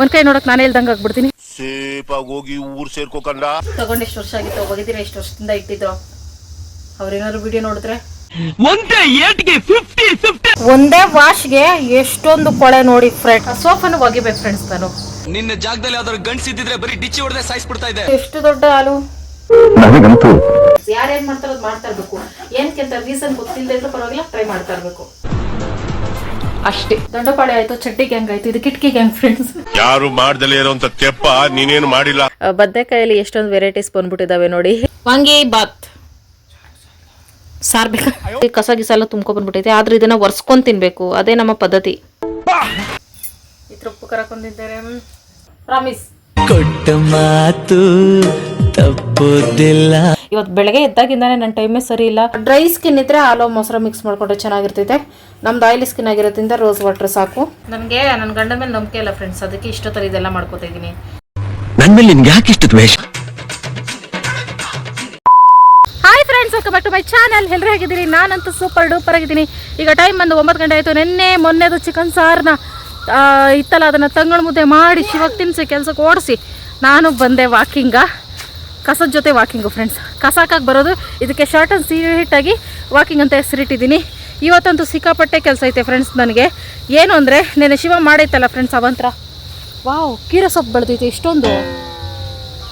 ಒಂದ್ ಕೈ ನೋಡಕ್ ನಾನು ಇಲ್ದಂಗ ಆಗ್ಬಿಡ್ತೀನಿ. ಸೇಫಾಗಿ ಹೋಗಿ ಊರ್ ಸೇರ್ಕೋಕಂಡ ತಗೊಂಡ್ ಎಷ್ಟು ವರ್ಷ ಆಗಿತ್ತು ಹೋಗಿದ್ದೀರಾ ಎಷ್ಟು ವರ್ಷದಿಂದ ಇಟ್ಟಿದ್ರು ಅವ್ರೇನಾದ್ರು ವಿಡಿಯೋ ನೋಡಿದ್ರೆ? ಒಂದೇ ಏಟ್ಗೆ ಫಿಫ್ಟಿ ಫಿಫ್ಟಿ ಒಂದೇ ವಾಶ್ಗೆ ಎಷ್ಟೊಂದು ಕೊಳೆ ನೋಡಿ ಫ್ರೆಂಡ್ ಸೋಫಾನು ಒಗಿಬೇಕು ಫ್ರೆಂಡ್ಸ್ ನಾನು ನಿನ್ನ ಜಾಗದಲ್ಲಿ ಯಾವ್ದಾದ್ರು ಗಂಡ್ಸ್ ಇದ್ದಿದ್ರೆ ಬರೀ ಡಿಚ್ಚಿ ಹೊಡೆದೇ ಸಾಯಿಸ್ಬಿಡ್ತಾ ಇದೆ ಎಷ್ಟು ದೊಡ್ಡ ಹಾಲು? ನನಗಂತೂ ಯಾರೇನ್ ಮಾಡ್ತಾರೋ ಅದ್ ಮಾಡ್ತಾ ಇರ್ಬೇಕು. ಏನಕ್ಕಿಂತ ರೀಸನ್ ಗೊತ್ತಿಲ್ಲದೆ ಇದ್ರೂ ಪರವಾಗಿಲ್ಲ ಟ್ರೈ ಮಾಡ್ತಾ ಇರ್ಬೇಕು. ಅಷ್ಟೇ. ದಂಡಪಾಳೆ ಆಯ್ತು ಚಡ್ಡಿ ಗ್ಯಾಂಗ್ ಆಯ್ತು ಇದು ಕಿಟಕಿ ಗ್ಯಾಂಗ್ ಫ್ರೆಂಡ್ಸ್ ಯಾರು ಮಾಡ್ದಲೇ ಇರೋಂತ ತೆಪ್ಪ ನೀನೇನು ಮಾಡಿಲ್ಲ. ಬದನೆಕಾಯಲ್ಲಿ ಎಷ್ಟೊಂದು ವೆರೈಟೀಸ್ ಬಂದ್ಬಿಟ್ಟಿದಾವೆ ನೋಡಿ. ವಾಂಗಿ ಬಾತ್. ಸಾರ್ ಬೇಕಾ? ಈ ಕಸ ಗಿಸ ಎಲ್ಲ ತುಂಬ್ಕೊ ಬಂದ್ಬಿಟ್ಟೈತೆ ಆದ್ರೆ ಇದನ್ನ ಒರ್ಸ್ಕೊಂಡ್ ತಿನ್ಬೇಕು. ಅದೇ ನಮ್ಮ ಪದ್ಧತಿ. ಇದ್ರ ಉಪ್ಪು ಕರಕೊಂಡಿದ್ದಾರೆ ಪ್ರಾಮಿಸ್. ಕೊಟ್ಟ ಮಾತು ತಪ್ಪುದಿಲ್ಲ. ಇವತ್ತು ಬೆಳಗ್ಗೆ ಎದ್ದಾಗಿಂದಾನೆ ನನ್ನ ಟೈಮೇ ಸರಿ ಇಲ್ಲ. ಡ್ರೈ ಸ್ಕಿನ್ ಇದ್ರೆ ಹಾಲು ಮೊಸರು ಮಿಕ್ಸ್ ಮಾಡ್ಕೊಂಡ್ರೆ ಚೆನ್ನಾಗಿರ್ತೈತೆ ನಮ್ದು ಆಯಿಲ್ ಸ್ಕಿನ್ ಆಗಿರೋದ್ರಿಂದ ರೋಸ್ ವಾಟರ್ ಸಾಕು. ನನಗೆ ನನ್ನ ಗಂಡ ಮೇಲೆ ನಂಬಿಕೆ ಇಲ್ಲ ಫ್ರೆಂಡ್ಸ್ ಅದಕ್ಕೆ ಇಷ್ಟೊತ್ತರ ಇದೆಲ್ಲ ಮಾಡ್ಕೋತಾ ಇದ್ದೀನಿ. ನನ್ನ ಮೇಲೆ ನಿನ್ಗೆ ಯಾಕೆ ಇಷ್ಟು ದ್ವೇಷ? Hi friends welcome back to my channel ಎಲ್ಲರೂ ಹೇಗಿದ್ದೀರಿ? ನಾನಂತೂ ಸೂಪರ್ ಡೂಪರ್ ಆಗಿದ್ದೀನಿ. ಈಗ ಟೈಮ್ ಬಂದು ಒಂಬತ್ತು ಗಂಟೆ ಆಯಿತು. ನಿನ್ನೆ ಮೊನ್ನೆದು ಚಿಕನ್ ಸಾರನ್ನ ಇತ್ತಲ್ಲ ಅದನ್ನು ತಂಗಳ ಮುದ್ದೆ ಮಾಡಿ ಶಿವಾಗ ತಿನ್ನಿಸಿ ಕೆಲಸಕ್ಕೆ ಓಡಿಸಿ. ನಾನು ಬಂದೆ ವಾಕಿಂಗ ಕಸದ ಜೊತೆ ವಾಕಿಂಗು ಫ್ರೆಂಡ್ಸ್ ಕಸಾಕಾಗಿ ಬರೋದು, ಇದಕ್ಕೆ ಶಾರ್ಟ್ ಆ್ಯಂಡ್ ಸೀರಿಯಟಾಗಿ ವಾಕಿಂಗ್ ಅಂತ ಹೆಸರಿಟ್ಟಿದ್ದೀನಿ. ಇವತ್ತಂತೂ ಸಿಕ್ಕಾಪಟ್ಟೆ ಕೆಲಸ ಐತೆ ಫ್ರೆಂಡ್ಸ್ ನನಗೆ. ಏನು ಅಂದರೆ ನೆನೆ ಶಿವ ಮಾಡೈತಲ್ಲ ಫ್ರೆಂಡ್ಸ್ ಅವಂತರ. ವಾವ್, ಕೀರ ಸೊಪ್ಪು ಬೆಳೆದೈತೆ ಇಷ್ಟೊಂದು.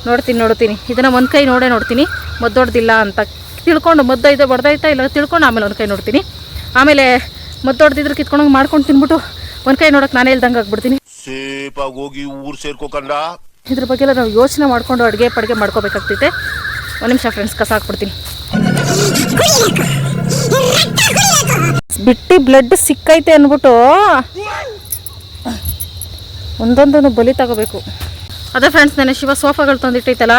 ನೋಡ್ತೀನಿ ನೋಡ್ತೀನಿ. ಇದನ್ನು ಒಂದು ಕೈ ನೋಡೇ ನೋಡ್ತೀನಿ. ಮದ್ದೊಡ್ದಿಲ್ಲ ಅಂತ ತಿಳ್ಕೊಂಡು ಮದ್ದೈತೆ ಬಡ್ದೈತಾ ಇಲ್ಲ ತಿಳ್ಕೊಂಡು ಆಮೇಲೆ ಒಂದು ಕೈ ನೋಡ್ತೀನಿ. ಆಮೇಲೆ ಮದ್ದೊಡ್ದಿದ್ರೆ ಕಿತ್ಕೊಂಡೋಗಿ ಮಾಡ್ಕೊಂಡು ತಿನ್ಬಿಟ್ಟು ಒಂದು ಕೈ ನೋಡಕ್ ನಾನು ಹೇಳ್ದಂಗೆ ಆಗ್ಬಿಡ್ತೀನಿ. ಸೇಫಾಗಿ ಹೋಗಿ ಊರ್ ಸೇರ್ಕೋಕಂಡ ಇದ್ರ ಬಗ್ಗೆ ಎಲ್ಲ ನಾವು ಯೋಚನೆ ಮಾಡ್ಕೊಂಡು ಅಡುಗೆ ಪಡ್ಗೆ ಮಾಡ್ಕೋಬೇಕಾಗ್ತೈತೆ. ಒಂದು ನಿಮಿಷ ಫ್ರೆಂಡ್ಸ್ ಕಸ ಹಾಕ್ಬಿಡ್ತೀನಿ. ಬಿಟ್ಟಿ ಬ್ಲಡ್ ಸಿಕ್ಕೈತೆ ಅಂದ್ಬಿಟ್ಟು ಒಂದೊಂದನ್ನು ಬಲಿ ತಗೋಬೇಕು. ಅದೇ ಫ್ರೆಂಡ್ಸ್ ನಾನು ಶಿವ ಸೋಫಾಗಳು ತಂದಿಟ್ಟೈತಲ್ಲ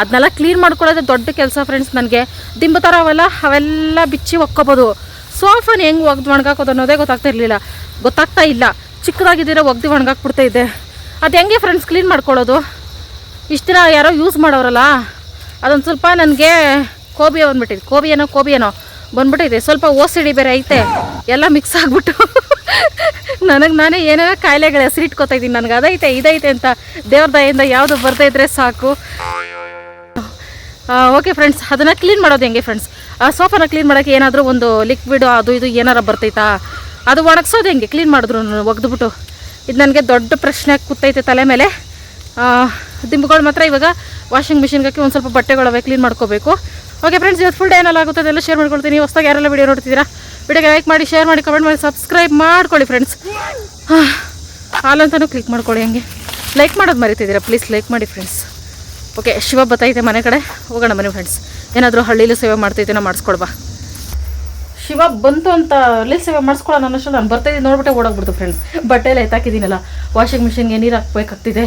ಅದನ್ನೆಲ್ಲ ಕ್ಲೀನ್ ಮಾಡ್ಕೊಳ್ಳೋದೇ ದೊಡ್ಡ ಕೆಲಸ ಫ್ರೆಂಡ್ಸ್ ನನಗೆ. ದಿಂಬು ಥರ ಅವೆಲ್ಲ ಅವೆಲ್ಲ ಬಿಚ್ಚಿ ಒಕ್ಕೋಬೋದು. ಸೋಫಾನ ಹೆಂಗೆ ಒಗ್ದು ಒಣಗಾಕೋದು ಅನ್ನೋದೇ ಗೊತ್ತಾಗ್ತಾ ಇರಲಿಲ್ಲ ಗೊತ್ತಾಗ್ತಾ ಇಲ್ಲ. ಚಿಕ್ಕದಾಗಿದ್ದೀರ ಒಗ್ದು ಒಣಗಾಕ್ಬಿಡ್ತಾ ಇದ್ದೆ ಅದು ಹೆಂಗೆ ಫ್ರೆಂಡ್ಸ್ ಕ್ಲೀನ್ ಮಾಡ್ಕೊಳ್ಳೋದು? ಇಷ್ಟು ದಿನ ಯಾರೋ ಯೂಸ್ ಮಾಡೋರಲ್ಲ? ಅದೊಂದು ಸ್ವಲ್ಪ ನನಗೆ ಕೋಬಿ ಬಂದ್ಬಿಟ್ಟಿದೆ. ಕೋಬಿ ಏನೋ ಕೋಬಿ ಏನೋ ಬಂದ್ಬಿಟ್ಟಿದೆ ಸ್ವಲ್ಪ ಓಸಿಡಿ ಬೇರೆ ಐತೆ. ಎಲ್ಲ ಮಿಕ್ಸ್ ಆಗಿಬಿಟ್ಟು ನನಗೆ ನಾನೇ ಏನೇನೋ ಕಾಯಿಲೆಗಳ ಹೆಸರಿಟ್ಕೋತಾ ಇದ್ದೀನಿ. ನನಗೆ ಅದೈತೆ, ಇದೈತೆ ಅಂತ ದೇವ್ರ ದಯಿಂದ ಯಾವುದು ಬರ್ತಾ ಇದ್ರೆ ಸಾಕು. ಓಕೆ ಫ್ರೆಂಡ್ಸ್ ಅದನ್ನು ಕ್ಲೀನ್ ಮಾಡೋದು ಹೆಂಗೆ ಫ್ರೆಂಡ್ಸ್ ಆ ಸೋಫಾನ ಕ್ಲೀನ್ ಮಾಡೋಕ್ಕೆ ಏನಾದರೂ ಒಂದು ಲಿಕ್ವಿಡ್ ಅದು ಇದು ಏನಾರ ಬರ್ತೈತಾ? ಅದು ಒಣಗಿಸೋದು ಹೆಂಗೆ? ಕ್ಲೀನ್ ಮಾಡಿದ್ರು ಒಗೆದ್ಬಿಟ್ಟು. ಇದು ನನಗೆ ದೊಡ್ಡ ಪ್ರಶ್ನೆ ಕೂತೈತೆ ತಲೆ ಮೇಲೆ. ದಿಂಬುಗಳು ಮಾತ್ರ ಇವಾಗ ವಾಷಿಂಗ್ ಮಿಷಿನ್ಗೆ ಒಂದು ಸ್ವಲ್ಪ ಬಟ್ಟೆಗಳವೆ ಕ್ಲೀನ್ ಮಾಡ್ಕೋಬೇಕು. ಓಕೆ ಫ್ರೆಂಡ್ಸ್ ಇವತ್ತು ಫುಲ್ ಡೇ ಏನೆಲ್ಲ ಆಗುತ್ತೆ ಅದೆಲ್ಲ ಶೇರ್ ಮಾಡ್ಕೊಳ್ತೀನಿ. ಹೊಸ್ದಾಗ ಯಾರೆಲ್ಲ ವೀಡಿಯೋ ನೋಡ್ತಿದ್ದೀರಾ? ವಿಡಿಯೋಗೆ ಲೈಕ್ ಮಾಡಿ ಶೇರ್ ಮಾಡಿ ಕಮೆಂಟ್ ಮಾಡಿ ಸಬ್ಸ್ಕ್ರೈಬ್ ಮಾಡ್ಕೊಳ್ಳಿ ಫ್ರೆಂಡ್ಸ್ ಹಾಲಂತನೂ ಕ್ಲಿಕ್ ಮಾಡ್ಕೊಳ್ಳಿ ಹಂಗೆ. ಲೈಕ್ ಮಾಡೋದು ಮರಿತಿದ್ದೀರಾ? ಪ್ಲೀಸ್ ಲೈಕ್ ಮಾಡಿ ಫ್ರೆಂಡ್ಸ್ ಓಕೆ, ಶಿವ ಬತ್ತೈತೆ ಮನೆ ಕಡೆ, ಹೋಗೋಣ ಮನೆ ಫ್ರೆಂಡ್ಸ್ ಏನಾದರೂ ಹಳ್ಳಿಲಿ ಸೇವೆ ಮಾಡ್ತೈತೆ ಮಾಡಿಸ್ಕೊಡ್ಬಾ ಶಿವ ಬಂತು ಅಂತ ಅಲ್ಲಿ ಸೇವೆ ಮಾಡಿಸ್ಕೊಳ್ಳೋಣ ಅನ್ನೋಷ್ಟು ನಾನು ಬರ್ತಾಯಿದ್ದೀನಿ ನೋಡ್ಬಿಟ್ಟೆ ಓಡೋಗ್ಬಿಡ್ತು ಫ್ರೆಂಡ್ಸ್ ಬಟ್ಟೆ ಎಲ್ಲ ಎತ್ತಾಕಿದ್ದೀನಲ್ಲ ವಾಷಿಂಗ್ ಮಿಷಿನ್ಗೆ ನೀರು ಹಾಕ್ಬೇಕಾಗ್ತಿದೆ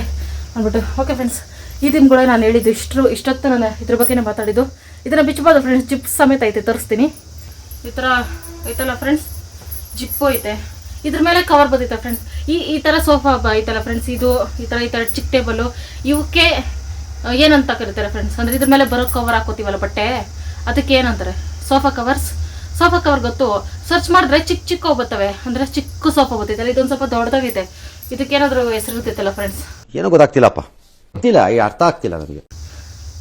ಅಂದ್ಬಿಟ್ಟು. ಓಕೆ ಫ್ರೆಂಡ್ಸ್ ಈ ದಿನಗಳೇ ನಾನು ಹೇಳಿದ್ದು ಇಷ್ಟು ಇಷ್ಟೊತ್ತು ನಾನು ಇದ್ರ ಬಗ್ಗೆನೇ ಮಾತಾಡಿದ್ದು. ಇದನ್ನು ಬಿಚ್ಚಬೋದು ಫ್ರೆಂಡ್ಸ್ ಜಿಪ್ ಸಮೇತ ಐತೆ, ತರಿಸ್ತೀನಿ. ಈ ಥರ ಐತಲ್ಲ ಫ್ರೆಂಡ್ಸ್ ಜಿಪ್ಪು ಐತೆ. ಇದ್ರ ಮೇಲೆ ಕವರ್ ಬಂದೈತೆ ಫ್ರೆಂಡ್ಸ್ ಈ ಈ ಥರ ಸೋಫಾ ಐತಲ್ಲ ಫ್ರೆಂಡ್ಸ್ ಇದು ಈ ಥರ ಈ ಥರ ಚಿಕ್ಕ ಟೇಬಲು ಇವಕ್ಕೆ ಏನಂತ ಕರೀತಾರೆ ಫ್ರೆಂಡ್ಸ್ ಅಂದರೆ ಇದ್ರ ಮೇಲೆ ಬರೋ ಕವರ್ ಹಾಕೋತೀವಲ್ಲ ಬಟ್ಟೆ? ಅದಕ್ಕೆ ಏನಂತಾರೆ? ಸೋಫಾ ಕವರ್ಸ್ ಸೋಫಾ ಕವರ್ ಗೊತ್ತು? ಸರ್ಚ್ ಮಾಡಿದ್ರೆ ಚಿಕ್ಕ ಚಿಕ್ಕ ಬರ್ತವೆ ಅಂದರೆ ಚಿಕ್ಕ ಸೋಫಾ ಬರ್ತೈತಲ್ಲ ಇದೊಂದು ಸ್ವಲ್ಪ ದೊಡ್ಡದಾಗೈತೆ. ಇದಕ್ಕೇನಾದರೂ ಹೆಸರು ಇರ್ತೈತಲ್ಲ ಫ್ರೆಂಡ್ಸ್ ಏನೋ ಗೊತ್ತಾಗ್ತಿಲ್ಲಪ್ಪ. ಗೊತ್ತಿಲ್ಲ ಅರ್ಥ ಆಗ್ತಿಲ್ಲ ನನಗೆ.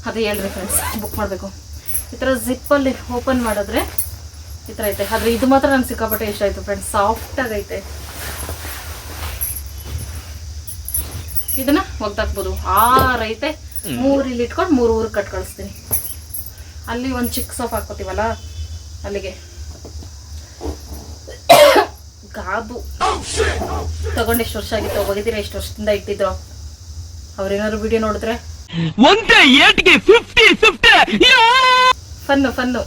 ಅದೇ ಹೇಳ್ರಿ ಫ್ರೆಂಡ್ಸ್ ಬುಕ್ ಮಾಡಬೇಕು. ಈ ಥರ ಜಿಪ್ಪಲ್ಲಿ ಓಪನ್ ಮಾಡಿದ್ರೆ ಈ ಥರ ಐತೆ. ಆದರೆ ಇದು ಮಾತ್ರ ನನ್ಗೆ ಸಿಕ್ಕಾಪಟ್ಟೆ ಇಷ್ಟ ಆಯಿತು ಫ್ರೆಂಡ್ಸ್ ಸಾಫ್ಟಾಗೈತೆ ಇದನ್ನು ಇದನ್ನ ಒಗ್ದಾಕ್ಬೋದು. ಆರೈತೆ. ಮೂರು ಇಲ್ಲಿ ಇಟ್ಕೊಂಡು ಮೂರು ಊರಿಗೆ ಕಟ್ ಕಳಿಸ್ತೀನಿ. ಅಲ್ಲಿ ಒಂದು ಚಿಕ್ಕ ಸೋಪ್ ಹಾಕೋತೀವಲ್ಲ ಅಲ್ಲಿಗೆ. ಗಾಬು. ತಗೊಂಡು ಎಷ್ಟು ವರ್ಷ ಆಗಿತ್ತು ಒಗಿದಿರ ಎಷ್ಟು ವರ್ಷದಿಂದ ಇಟ್ಟಿದ್ರು ಅವ್ರೇನಾದ್ರು ವಿಡಿಯೋ ನೋಡಿದ್ರೆ? Fun fun.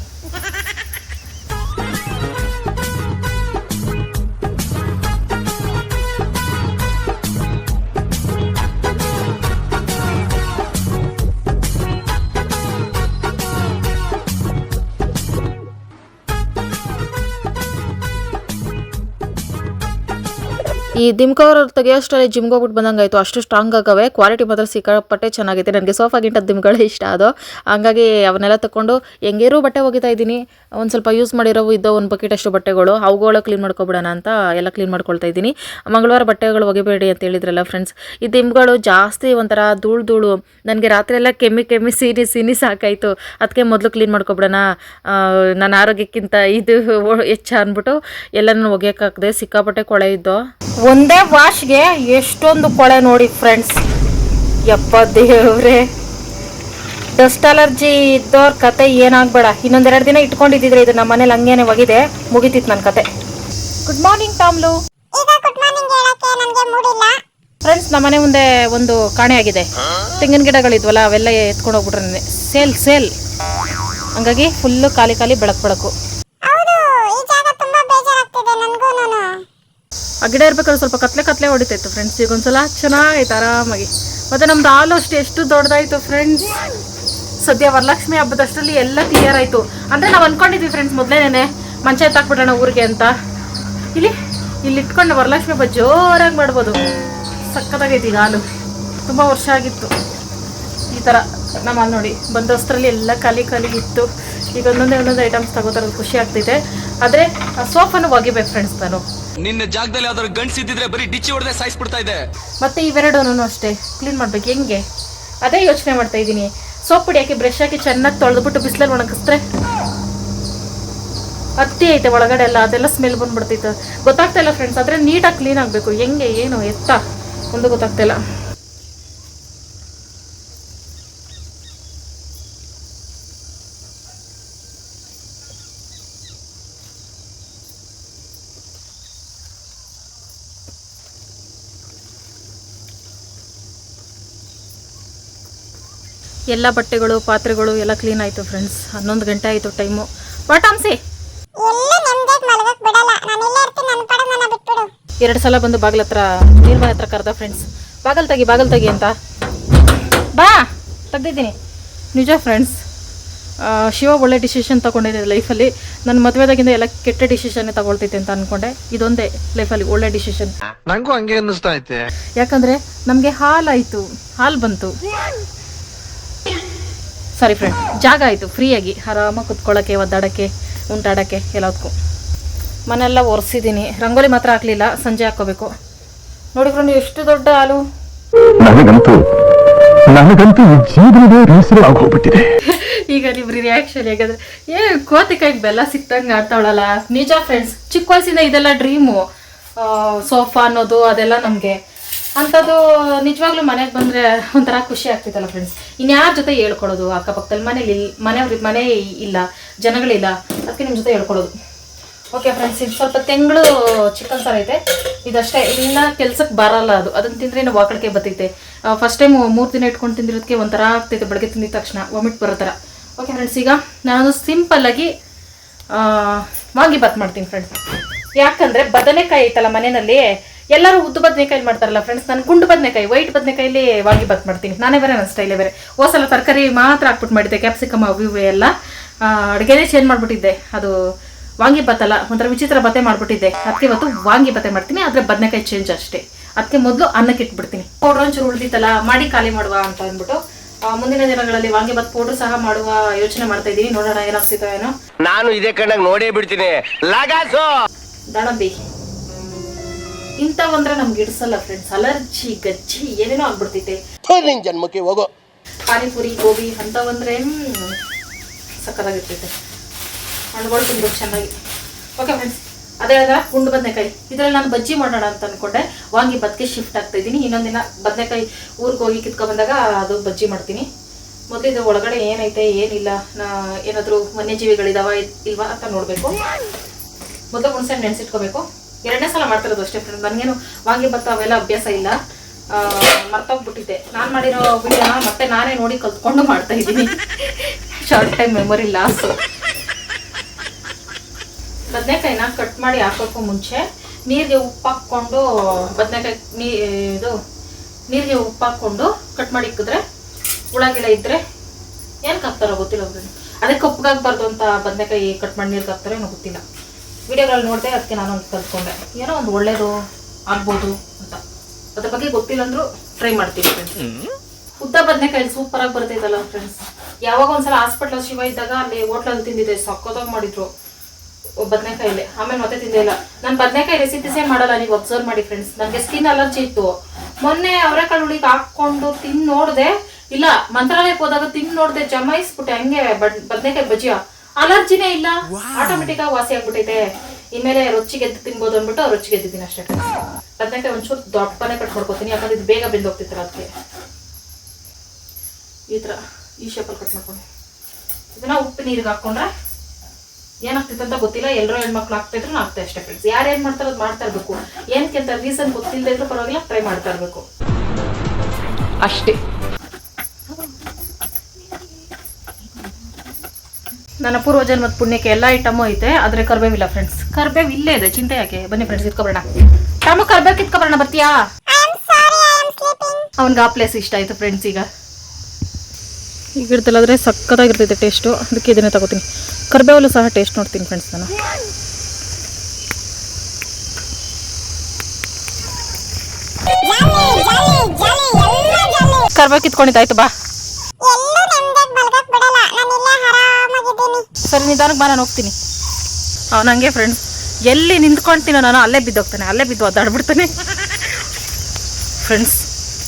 ಈ ದಿಮ್ಕಾ ಅವ್ರು ತೆಗೆಯೋಷ್ಟರಲ್ಲಿ ಜಿಮ್ಗೆ ಹೋಗ್ಬಿಟ್ಟು ಬಂದಂಗಾಯಿತು. ಅಷ್ಟು ಸ್ಟ್ರಾಂಗ್ ಆಗವೆ. ಕ್ವಾಲಿಟಿ ಮಾತ್ರ ಸಿಕ್ಕಾಪಟ್ಟೆ ಚೆನ್ನಾಗಿದೆ ನನಗೆ ಸೋಫಾ ಗಿಂಟದ ದಿಮ್ಗಳೇ ಇಷ್ಟ ಅದು. ಹಂಗಾಗಿ ಅವನ್ನೆಲ್ಲ ತಗೊಂಡು ಹೆಂಗೇರು ಬಟ್ಟೆ ಒಗಿತಾ ಇದ್ದೀನಿ. ಒಂದು ಸ್ವಲ್ಪ ಯೂಸ್ ಮಾಡಿರೋ ಇದ್ದೋ ಒಂದು ಬಕೆಟ್ ಅಷ್ಟು ಬಟ್ಟೆಗಳು. ಅವುಗಳ ಕ್ಲೀನ್ ಮಾಡ್ಕೊಬಿಡೋಣ ಅಂತ ಎಲ್ಲ ಕ್ಲೀನ್ ಮಾಡ್ಕೊಳ್ತಾ ಇದ್ದೀನಿ. ಮಂಗಳವಾರ ಬಟ್ಟೆಗಳು ಒಗಿಬೇಡಿ ಅಂತ ಹೇಳಿದ್ರಲ್ಲ ಫ್ರೆಂಡ್ಸ್ ಈ ದಿಮ್ಗಳು ಜಾಸ್ತಿ ಒಂಥರ ಧೂಳು ಧೂಳು. ನನಗೆ ರಾತ್ರಿ ಎಲ್ಲ ಕೆಮ್ಮಿ ಕೆಮ್ಮಿ ಸೀನಿ ಸೀನಿ ಸಾಕಾಯಿತು. ಅದಕ್ಕೆ ಮೊದಲು ಕ್ಲೀನ್ ಮಾಡ್ಕೊಬಿಡೋಣ. ನನ್ನ ಆರೋಗ್ಯಕ್ಕಿಂತ ಇದು ಹೆಚ್ಚ ಅಂದ್ಬಿಟ್ಟು ಎಲ್ಲನೂ ಒಗೆಯೋಕ್ಕಾಗದೆ ಸಿಕ್ಕಾಪಟ್ಟೆ ಕೊಳೆ ಇದ್ದೋ. ಒಂದೇ ವಾಶ್ಗೆ ಎಷ್ಟೊಂದು ಕೊಳೆ ನೋಡಿ ಫ್ರೆಂಡ್ಸ್ ಯಪ್ಪ ದೇವ್ರೆ. ಡಸ್ಟ್ ಅಲರ್ಜಿ ಇದ್ದವ್ರ ಕತೆ ಏನಾಗ್ಬೇಡ. ಇನ್ನೊಂದೆರಡು ದಿನ ಇಟ್ಕೊಂಡಿದ್ದಿದ್ರೆ ಇದು ನಮ್ಮ ಮನೇಲಿ ಹಂಗೇನೆ ಒಗಿದೆ. ಮುಗಿತಿತ್ತು ನನ್ನ ಕತೆ. ಗುಡ್ ಮಾರ್ನಿಂಗ್ ಟಾಮ್ಲು ಫ್ರೆಂಡ್ಸ್ ನಮ್ಮ ಮನೆ ಹೇಳಕ್ಕೆ ನನಗೆ ಮೂಡಿಲ್ಲ. ಫ್ರೆಂಡ್ಸ್ ನಮ್ಮನೆ ಮುಂದೆ ಒಂದು ಕಾಣೆ ಆಗಿದೆ. ತೆಂಗಿನ ಗಿಡಗಳಿದ್ವಲ್ಲ ಅವೆಲ್ಲ ಎತ್ಕೊಂಡು ಹೋಗ್ಬಿಟ್ರೆ ಸೇಲ್ ಸೇಲ್. ಹಂಗಾಗಿ ಫುಲ್ಲು ಖಾಲಿ ಖಾಲಿ ಬೆಳಕು ಬೆಳಕು. ಆ ಗಿಡ ಇರ್ಬೇಕಾದ್ರೆ ಸ್ವಲ್ಪ ಕತ್ಲೆ ಕತ್ಲೆ ಹೊಡಿತಾಯಿತ್ತು ಫ್ರೆಂಡ್ಸ್ ಈಗ ಒಂದ್ಸಲ ಚೆನ್ನಾಗೈತೆ ಆರಾಮಾಗಿ. ಮತ್ತೆ ನಮ್ದು ಹಾಲು ಅಷ್ಟು, ಎಷ್ಟು ದೊಡ್ಡದಾಯ್ತು ಫ್ರೆಂಡ್ಸ್ ಸದ್ಯ ವರಲಕ್ಷ್ಮಿ ಹಬ್ಬದಷ್ಟರಲ್ಲಿ ಎಲ್ಲ ಕ್ಲಿಯರ್ ಆಯ್ತು. ಅಂದ್ರೆ ನಾವು ಅನ್ಕೊಂಡಿದ್ವಿ ಫ್ರೆಂಡ್ಸ್ ಮೊದಲೇನೆ ಮಂಚ ಎತ್ತಾಕ್ಬಿಡೋಣ ಊರಿಗೆ ಅಂತ. ಇಲ್ಲಿ ಇಲ್ಲಿ ಇಟ್ಕೊಂಡು ವರಲಕ್ಷ್ಮಿ ಹಬ್ಬ ಜೋರಾಗಿ ಮಾಡ್ಬೋದು. ಸಕ್ಕತ್ತಾಗೈತಿ ಈಗ ಹಾಲು. ತುಂಬ ವರ್ಷ ಆಗಿತ್ತು. ಈ ಥರ ನಮ್ಮ ಹಾಲು ನೋಡಿ ಬಂದೋಸ್ತರಲ್ಲಿ ಎಲ್ಲ ಖಾಲಿ ಖಾಲಿ ಇತ್ತು. ಈಗ ಒಂದೊಂದೇ ಒಂದೊಂದು ಐಟಮ್ಸ್ ತಗೋತಾರದು ಖುಷಿ ಆಗ್ತೈತೆ. ಆದರೆ ಸೋಫನ್ನು ಒಗಿಬೇಕು ಫ್ರೆಂಡ್ಸ್ ನಾನು. ನಿನ್ನ ಜಾಗದಲ್ಲಿ ಯಾವ್ದಾದ್ರು ಗಂಡ್ಸ್ ಇದ್ದಿದ್ರೆ ಬರೀ ಡಿಚ್ಚಿ ಹೊಡೆದೇ ಸಾಯಿಸ್ಬಿಡ್ತಾ ಇದೆ. ಮತ್ತೆ ಇವೆರಡೂ ಅಷ್ಟೇ, ಕ್ಲೀನ್ ಮಾಡ್ಬೇಕು, ಹೆಂಗೆ? ಅದೇ ಯೋಚನೆ ಮಾಡ್ತಾ ಇದ್ದೀನಿ. ಸೋಪ್ ಪುಡಿ ಹಾಕಿ ಬ್ರಷ್ ಹಾಕಿ ಚೆನ್ನಾಗಿ ತೊಳೆದ್ಬಿಟ್ಟು ಬಿಸಿಲಲ್ಲಿ ಒಣಗಿಸ್ತಾರೆ. ಹತ್ತಿ ಐತೆ ಒಳಗಡೆ ಎಲ್ಲ, ಅದೆಲ್ಲ ಸ್ಮೆಲ್ ಬಂದ್ಬಿಡ್ತೈತೆ ಗೊತ್ತಾಗ್ತಾ ಇಲ್ಲ ಫ್ರೆಂಡ್ಸ್ ಆದರೆ ನೀಟಾಗಿ ಕ್ಲೀನ್ ಆಗಬೇಕು. ಹೆಂಗೆ, ಏನು, ಎತ್ತ? ಒಂದು ಗೊತ್ತಾಗ್ತಾ ಇಲ್ಲ. ಎಲ್ಲ ಬಟ್ಟೆಗಳು ಪಾತ್ರೆಗಳು ಎಲ್ಲ ಕ್ಲೀನ್ ಆಯ್ತು ಫ್ರೆಂಡ್ಸ್ ಹನ್ನೊಂದು ಗಂಟೆ ಆಯ್ತು ಟೈಮು ವಾಟಾಂಸಿ ಎಲ್ಲ ನೆಮ್ಮದಿಯಾಗಿ ಮಲಗಕ್ ಬಿಡಲ್ಲ. ನಾನು ಇಲ್ಲೇ ಇರ್ತೀನಿ ನನ್ನ ಪಡ ನನ್ನ ಬಿಟ್ಬಿಡು. ಎರಡು ಸಲ ಬಂದು ಬಾಗಿಲ ಹತ್ರ ನೀರ್ಮನೆ ಹತ್ರ ಕರೆದ ಫ್ರೆಂಡ್ಸ್ ಬಾಗಲ್ ತೆಗಿ ಬಾಗಲ್ ತೆಗಿ ಅಂತ. ಬಾ ತೆಗ್ದಿದ್ದೀನಿ. ನಿಜ ಫ್ರೆಂಡ್ಸ್ ಶಿವ ಒಳ್ಳೆ ಡಿಸಿಷನ್ ತಗೊಂಡಿದೆ ಲೈಫಲ್ಲಿ ನನ್ನ ಮದುವೆದಾಗಿಂದ ಎಲ್ಲ ಕೆಟ್ಟ ಡಿಸಿಷನ್ ತಗೊಳ್ತೈತೆ ಅಂತ ಅನ್ಕೊಂಡೆ. ಇದೊಂದೇ ಲೈಫಲ್ಲಿ ಒಳ್ಳೆ ಡಿಸಿಷನ್ ನಂಗೂ ಹಂಗೆ ಅನ್ನಿಸ್ತಾ ಐತೆ. ಯಾಕಂದ್ರೆ ನಮಗೆ ಹಾಲಾಯಿತು ಹಾಲು ಬಂತು. ಸಾರಿ ಫ್ರೆಂಡ್ ಜಾಗ ಆಯಿತು. ಫ್ರೀಯಾಗಿ ಆರಾಮಾಗಿ ಕುತ್ಕೊಳ್ಳೋಕ್ಕೆ ಒದ್ದಾಡೋಕ್ಕೆ ಉಂಟಾಡೋಕ್ಕೆ ಎಲ್ಲದಕ್ಕೂ. ಮನೆಲ್ಲ ಒರೆಸಿದ್ದೀನಿ ರಂಗೋಲಿ ಮಾತ್ರ ಹಾಕಲಿಲ್ಲ. ಸಂಜೆ ಹಾಕೋಬೇಕು ನೋಡಿ ಫ್ರೆಂಡ್ ಎಷ್ಟು ದೊಡ್ಡ ಹಾಲು. ನನಗಂತೂ ನನಗಂತೂ ಜೀವನವೇ ಬೇಸರ ಆಗೋಗ್ಬಿಟ್ಟಿದೆ ಈಗ ನಿಮ್ಮ ರಿಯಾಕ್ಷನ್ ಹೇಗಾದ್ರೆ? ಏ ಕೋತಿಕಾಯಿಗೆ ಬೆಲ್ಲ ಸಿಕ್ತಂಗೆ ಆಡ್ತಾವಳಲ್ಲ. ನಿಜ ಫ್ರೆಂಡ್ಸ್ ಚಿಕ್ಕ ವಯಸ್ಸಿಂದ ಇದೆಲ್ಲ ಡ್ರೀಮು ಸೋಫಾ ಅನ್ನೋದು ಅದೆಲ್ಲ ನಮಗೆ. ಅಂಥದ್ದು ನಿಜವಾಗ್ಲೂ ಮನೆಗೆ ಬಂದರೆ ಒಂಥರ ಖುಷಿ ಆಗ್ತಿತ್ತಲ್ಲ ಫ್ರೆಂಡ್ಸ್ ಇನ್ಯಾರ ಜೊತೆ ಹೇಳ್ಕೊಳ್ಳೋದು ಅಕ್ಕಪಕ್ಕದಲ್ಲಿ ಮನೇಲಿ ಮನೆಯವ್ರ, ಮನೆ ಇಲ್ಲ, ಜನಗಳಿಲ್ಲ ಅದಕ್ಕೆ ನಿಮ್ಮ ಜೊತೆ ಹೇಳ್ಕೊಡೋದು ಓಕೆ ಫ್ರೆಂಡ್ಸ್ ಇದು ಸ್ವಲ್ಪ ತೆಂಗಳು ಚಿಕನ್ ಸಾರು ಐತೆ. ಇದಷ್ಟೇ, ಇನ್ನ ಕೆಲ್ಸಕ್ಕೆ ಬರಲ್ಲ ಅದು. ಅದನ್ನ ತಿಂದರೆ ಇನ್ನು ವಾಕಳಿಕೆ ಬತ್ತೈತೆ. ಫಸ್ಟ್ ಟೈಮ್ ಮೂರು ದಿನ ಇಟ್ಕೊಂಡು ತಿಂದಿರೋದಕ್ಕೆ ಒಂಥರ ಆಗ್ತೈತೆ, ಬೆಳಗ್ಗೆ ತಿಂದಿದ ತಕ್ಷಣ ವಾಮಿಟ್ ಬರೋ ಥರ. ಓಕೆ ಫ್ರೆಂಡ್ಸ್ ಈಗ ನಾನು ಸಿಂಪಲ್ಲಾಗಿ ವಾಂಗಿಬಾತ್ ಮಾಡ್ತೀನಿ ಫ್ರೆಂಡ್ಸ್ ಯಾಕಂದರೆ ಬದನೆಕಾಯಿ ಐತಲ್ಲ ಮನೆಯಲ್ಲಿ ಎಲ್ಲರೂ ಉದ್ದು ಬದನೆಕಾಯಿ ಮಾಡ್ತಾರಲ್ಲ ಫ್ರೆಂಡ್ಸ್ ನಾನು ಗುಂಡು ಬದನೆಕಾಯಿ ವೈಟ್ ಬದನೆಕಾಯಲ್ಲಿ ಬತ್ ಮಾಡ್ತೀನಿ. ನಾನೇ ಬೇರೆ ನನ್ನ ಸ್ಟೈಲೇ ಬೇರೆ. ಹೋಸಲ ತರಕಾರಿ ಮಾತ್ರ ಹಾಕ್ಬಿಟ್ಟು ಮಾಡಿದ್ದೆ ಕ್ಯಾಪ್ಸಿಕಮ್ ಅವು ಇವು ಎಲ್ಲ. ಅಡುಗೆನೇ ಚೇಂಜ್ ಮಾಡಿಬಿಟ್ಟಿದ್ದೆ. ಅದು ವಾಂಗಿ ಬತ್ತಲ್ಲ ಒಂಥರ ವಿಚಿತ್ರ ಬತ್ತೆ ಮಾಡಿಬಿಟ್ಟಿದ್ದೆ. ಅದಕ್ಕೆ ಇವತ್ತು ವಾಂಗಿ ಬತ್ತೆ ಮಾಡ್ತೀನಿ ಆದರೆ ಬದನೆಕಾಯಿ ಚೇಂಜ್ ಅಷ್ಟೇ. ಅದಕ್ಕೆ ಮೊದಲು ಅನ್ನಕ್ಕೆ ಇಟ್ಬಿಡ್ತೀನಿ. ಪೌಡ್ರ್ ಒಂಚೂರು ಉಳಿದಿತ್ತಲ್ಲ ಮಾಡಿ ಖಾಲಿ ಮಾಡುವ ಅಂತ ಅಂದ್ಬಿಟ್ಟು ಮುಂದಿನ ದಿನಗಳಲ್ಲಿ ವಾಂಗಿ ಬತ್ ಪೌಡ್ರ್ ಸಹ ಮಾಡುವ ಯೋಚನೆ ಮಾಡ್ತಾ ಇದ್ದೀನಿ. ನೋಡೋಣ ಏನಾಗ್ತಿತ್ತೋ ಏನೋ. ನಾನು ಇದೇ ಕಣ್ಣಾಗ ನೋಡೇ ಬಿಡ್ತೀನಿ. ದಾಣಬಿ ಇಂಥವಂದ್ರೆ ನಮ್ಗೆ ಇಡ್ಸಲ್ಲ ಫ್ರೆಂಡ್ಸ್ ಅಲರ್ಜಿ ಗಜ್ಜಿ ಏನೇನೋ ಆಗ್ಬಿಡ್ತೈತೆ. ನಿನ್ ಜನ್ಮಕ್ಕೆ ಹೋಗೋ. ಪಾನಿಪುರಿ ಗೋಬಿ ಅಂಥವಂದ್ರೆ ಸಕ್ಕತ್ತಾಗಿರ್ತೈತೆ ಹಣ್ಣುಗಳು ತುಂಬ ಚೆನ್ನಾಗಿ. ಓಕೆ ಫ್ರೆಂಡ್ಸ್ ಅದೇ ಹೇಳಿದ್ರೆ ಗುಂಡು ಬದನೆಕಾಯಿ. ಇದರಲ್ಲಿ ನಾನು ಬಜ್ಜಿ ಮಾಡೋಣ ಅಂತ ಅನ್ಕೊಂಡೆ. ವಾಂಗಿ ಬದ್ಕೆ ಶಿಫ್ಟ್ ಆಗ್ತಾ ಇದ್ದೀನಿ. ಇನ್ನೊಂದಿನ ಬದನೆಕಾಯಿ ಊರಿಗೆ ಹೋಗಿ ಕಿತ್ಕೊ ಬಂದಾಗ ಅದು ಬಜ್ಜಿ ಮಾಡ್ತೀನಿ. ಮೊದಲು ಇದು ಒಳಗಡೆ ಏನೈತೆ ಏನಿಲ್ಲ ನಾ ಏನಾದರೂ ವನ್ಯಜೀವಿಗಳಿದಾವ ಇಲ್ವಾ ಅಂತ ನೋಡಬೇಕು. ಮೊದಲು ಹುಣಸೆ ನೆನೆಸಿಟ್ಕೋಬೇಕು. ಎರಡನೇ ಸಲ ಮಾಡ್ತಿರೋದು ಅಷ್ಟೇ ಫ್ರೆಂಡ್ ನನಗೇನು ವಾಂಗಿ ಭತ್ತ ಅವೆಲ್ಲ ಅಭ್ಯಾಸ ಇಲ್ಲ. ಮರ್ತೋಗ್ಬಿಟ್ಟಿದ್ದೆ. ನಾನು ಮಾಡಿರೋ ವಿಡಿಯೋನ ಮತ್ತೆ ನಾನೇ ನೋಡಿ ಕಲ್ತ್ಕೊಂಡು ಮಾಡ್ತಾ ಇದ್ದೀನಿ. ಶಾರ್ಟ್ ಟೈಮ್ ಮೆಮೊರಿ ಲಾಸ್ ಬದನೆಕಾಯಿನ ಕಟ್ ಮಾಡಿ ಹಾಕೋಕ್ಕೂ ಮುಂಚೆ ನೀರಿಗೆ ಉಪ್ಪು ಹಾಕ್ಕೊಂಡು ಬದನೆಕಾಯಿ ನೀ, ಇದು, ನೀರಿಗೆ ಉಪ್ಪು ಹಾಕ್ಕೊಂಡು ಕಟ್ ಮಾಡಿ ಇಕ್ಕಿದ್ರೆ ಹುಳಗಿಳ ಇದ್ರೆ ಏನಕ್ಕೆ ಹಾಕ್ತಾರೋ ಗೊತ್ತಿಲ್ಲ ಅದಕ್ಕೆ ಅದೇ ಕಪ್ಪಗಾಗಬಾರ್ದು ಅಂತ ಬದನೆಕಾಯಿ ಕಟ್ ಮಾಡಿ ನೀರಿಗೆ ಹಾಕ್ತಾರೋ ಏನೋ ಗೊತ್ತಿಲ್ಲ. ವಿಡಿಯೋಗಳಲ್ಲಿ ನೋಡಿದೆ ಅದಕ್ಕೆ ನಾನು ಒಂದು ಕಲ್ತ್ಕೊಂಡೆ. ಏನೋ ಒಂದು ಒಳ್ಳೇದು ಆಗ್ಬೋದು ಅಂತ. ಅದ್ರ ಬಗ್ಗೆ ಗೊತ್ತಿಲ್ಲ ಅಂದ್ರೂ ಟ್ರೈ ಮಾಡ್ತೀನಿ ಫ್ರೆಂಡ್ಸ್ ಉದ್ದ ಬದನೆಕಾಯಿ ಸೂಪರ್ ಆಗಿ ಬರ್ತೈತಲ್ಲ ಫ್ರೆಂಡ್ಸ್ ಯಾವಾಗ ಒಂದ್ಸಲ ಹಾಸ್ಪಿಟ್ಲ್ ಶಿವ ಇದ್ದಾಗ ಅಲ್ಲಿ ಹೋಟ್ಲಲ್ಲಿ ತಿಂದಿದ್ದೆ. ಸಕ್ಕತ್ತಾಗಿ ಮಾಡಿದ್ರು ಬದನೆಕಾಯಿಲೆ. ಆಮೇಲೆ ಮತ್ತೆ ತಿಂದೇ ಇಲ್ಲ. ನಾನು ಬದನೆಕಾಯಿ ರೆಸಿಪೀಸೇ ಮಾಡಲ್ಲ, ನೀವು ಅಬ್ಸರ್ವ್ ಮಾಡಿ ಫ್ರೆಂಡ್ಸ್ ನನಗೆ ಸ್ಕಿನ್ ಅಲರ್ಜಿ ಇತ್ತು. ಮೊನ್ನೆ ಅವರೆಕಾಳು ಹುಳಿಗೆ ಹಾಕೊಂಡು ತಿಂದು ನೋಡಿದೆ, ಇಲ್ಲ ಮಂತ್ರಾಲಯಕ್ಕೆ ಹೋದಾಗ ತಿಂದು ನೋಡಿದೆ, ಜಮಾಯಿಸ್ಬಿಟ್ಟೆ, ಹಂಗೆ ಬಡ್ ಬದನೆಕಾಯಿ ಬಜ್ಜಿಯ ಅಲರ್ಜಿನೇ ಇಲ್ಲ. ಆಟೋಮೆಟಿಕ್ ಆಗಿ ವಾಸಿ ಆಗ್ಬಿಟ್ಟೈತೆ. ಇನ್ಮೇಲೆ ರುಚಿಗೆ ಎದ್ದು ತಿನ್ಬೋದು ಅಂದ್ಬಿಟ್ಟು ರುಚಿಗೆ ಎದ್ದಿದ್ದೀನಿ ಅಷ್ಟೇ ಬದನೆಕಾಯಿ ಒಂಚೂರು ದೊಡ್ಡನೇ ಕಟ್ ಮಾಡ್ಕೊತೀನಿ ಯಾಕಂದ್ರೆ ಇದು ಬೇಗ ಬೆಂದೋಗ್ತಿತ್ತಲ್ಲ ಅದಕ್ಕೆ ಈ ಥರ ಈ ಶೇಪಲ್ಲಿ ಕಟ್ ಮಾಡ್ಕೊಂಡು ಇದನ್ನ ಉಪ್ಪು ನೀರಿಗೆ ಹಾಕೊಂಡ್ರೆ ಏನಾಗ್ತಿತ್ತು ಅಂತ ಗೊತ್ತಿಲ್ಲ. ಎಲ್ಲರೂ ಹೆಣ್ಮಕ್ಳು ಆಗ್ತಾ ಇದ್ರು ಆಗ್ತಾ ಅಷ್ಟೇ ಫ್ರೆಂಡ್ಸ್ ಯಾರು ಏನ್ ಮಾಡ್ತಾರೋ ಅದು ಮಾಡ್ತಾ ಇರಬೇಕು. ಏನಕ್ಕೆ ಅಂತ ರೀಸನ್ ಗೊತ್ತಿಲ್ಲದೆ ಇದ್ರೂ ಪರವಾಗಿಲ್ಲ ಟ್ರೈ ಮಾಡ್ತಾ ಇರಬೇಕು. ಅಷ್ಟೇ. ನನ್ನ ಪೂರ್ವಜನ್ ಮತ್ತು ಪುಣ್ಯಕ್ಕೆ ಎಲ್ಲ ಐಟಮ್ ಐತೆ ಆದ್ರೆ ಕರ್ಬೇವಿಲ್ಲ ಫ್ರೆಂಡ್ಸ್ ಕರ್ಬೇವ್ ಇಲ್ಲೇ ಇದೆ ಚಿಂತೆ ಯಾಕೆ? ಬನ್ನಿ ಫ್ರೆಂಡ್ಸ್ ಇಟ್ಕೊಬರೋಣ ತಮ್ಮ ಕರ್ಬೇವ್ ಕಿತ್ಕೊಬರೋಣ ಬರ್ತೀಯಾ? I am sorry I am sleeping ಅವ್ನಿಗೆ ಆ ಪ್ಲೇಸ್ ಇಷ್ಟ ಆಯ್ತು ಫ್ರೆಂಡ್ಸ್ ಈಗ. ಈಗ ಇಡ್ತಲ್ಲಾದ್ರೆ ಸಕ್ಕತ್ತಾಗಿರ್ತೈತೆ ಟೇಸ್ಟು ಅದಕ್ಕೆ ಇದನ್ನೇ ತಗೋತೀನಿ. ಕರ್ಬೇವಲ್ಲೂ ಸಹ ಟೇಸ್ಟ್ ನೋಡ್ತೀನಿ ಫ್ರೆಂಡ್ಸ್ ನಾನು. ಕರ್ಬೇವು ಕಿತ್ಕೊಂಡಿದ್ದಾಯ್ತು ಬಾ. ಸರಿ, ನಿಧಾನಕ್ಕೆ ಬಾ, ನಾನು ಹೋಗ್ತೀನಿ. ಅವ್ನು ಹಂಗೆ ಫ್ರೆಂಡ್ಸ್ ಎಲ್ಲಿ ನಿಂತ್ಕೊಳ್ತೀನೋ ನಾನು ಅಲ್ಲೇ ಬಿದ್ದೋಗ್ತಾನೆ, ಅಲ್ಲೇ ಬಿದ್ದು ಅದಾಡ್ಬಿಡ್ತಾನೆ ಫ್ರೆಂಡ್ಸ್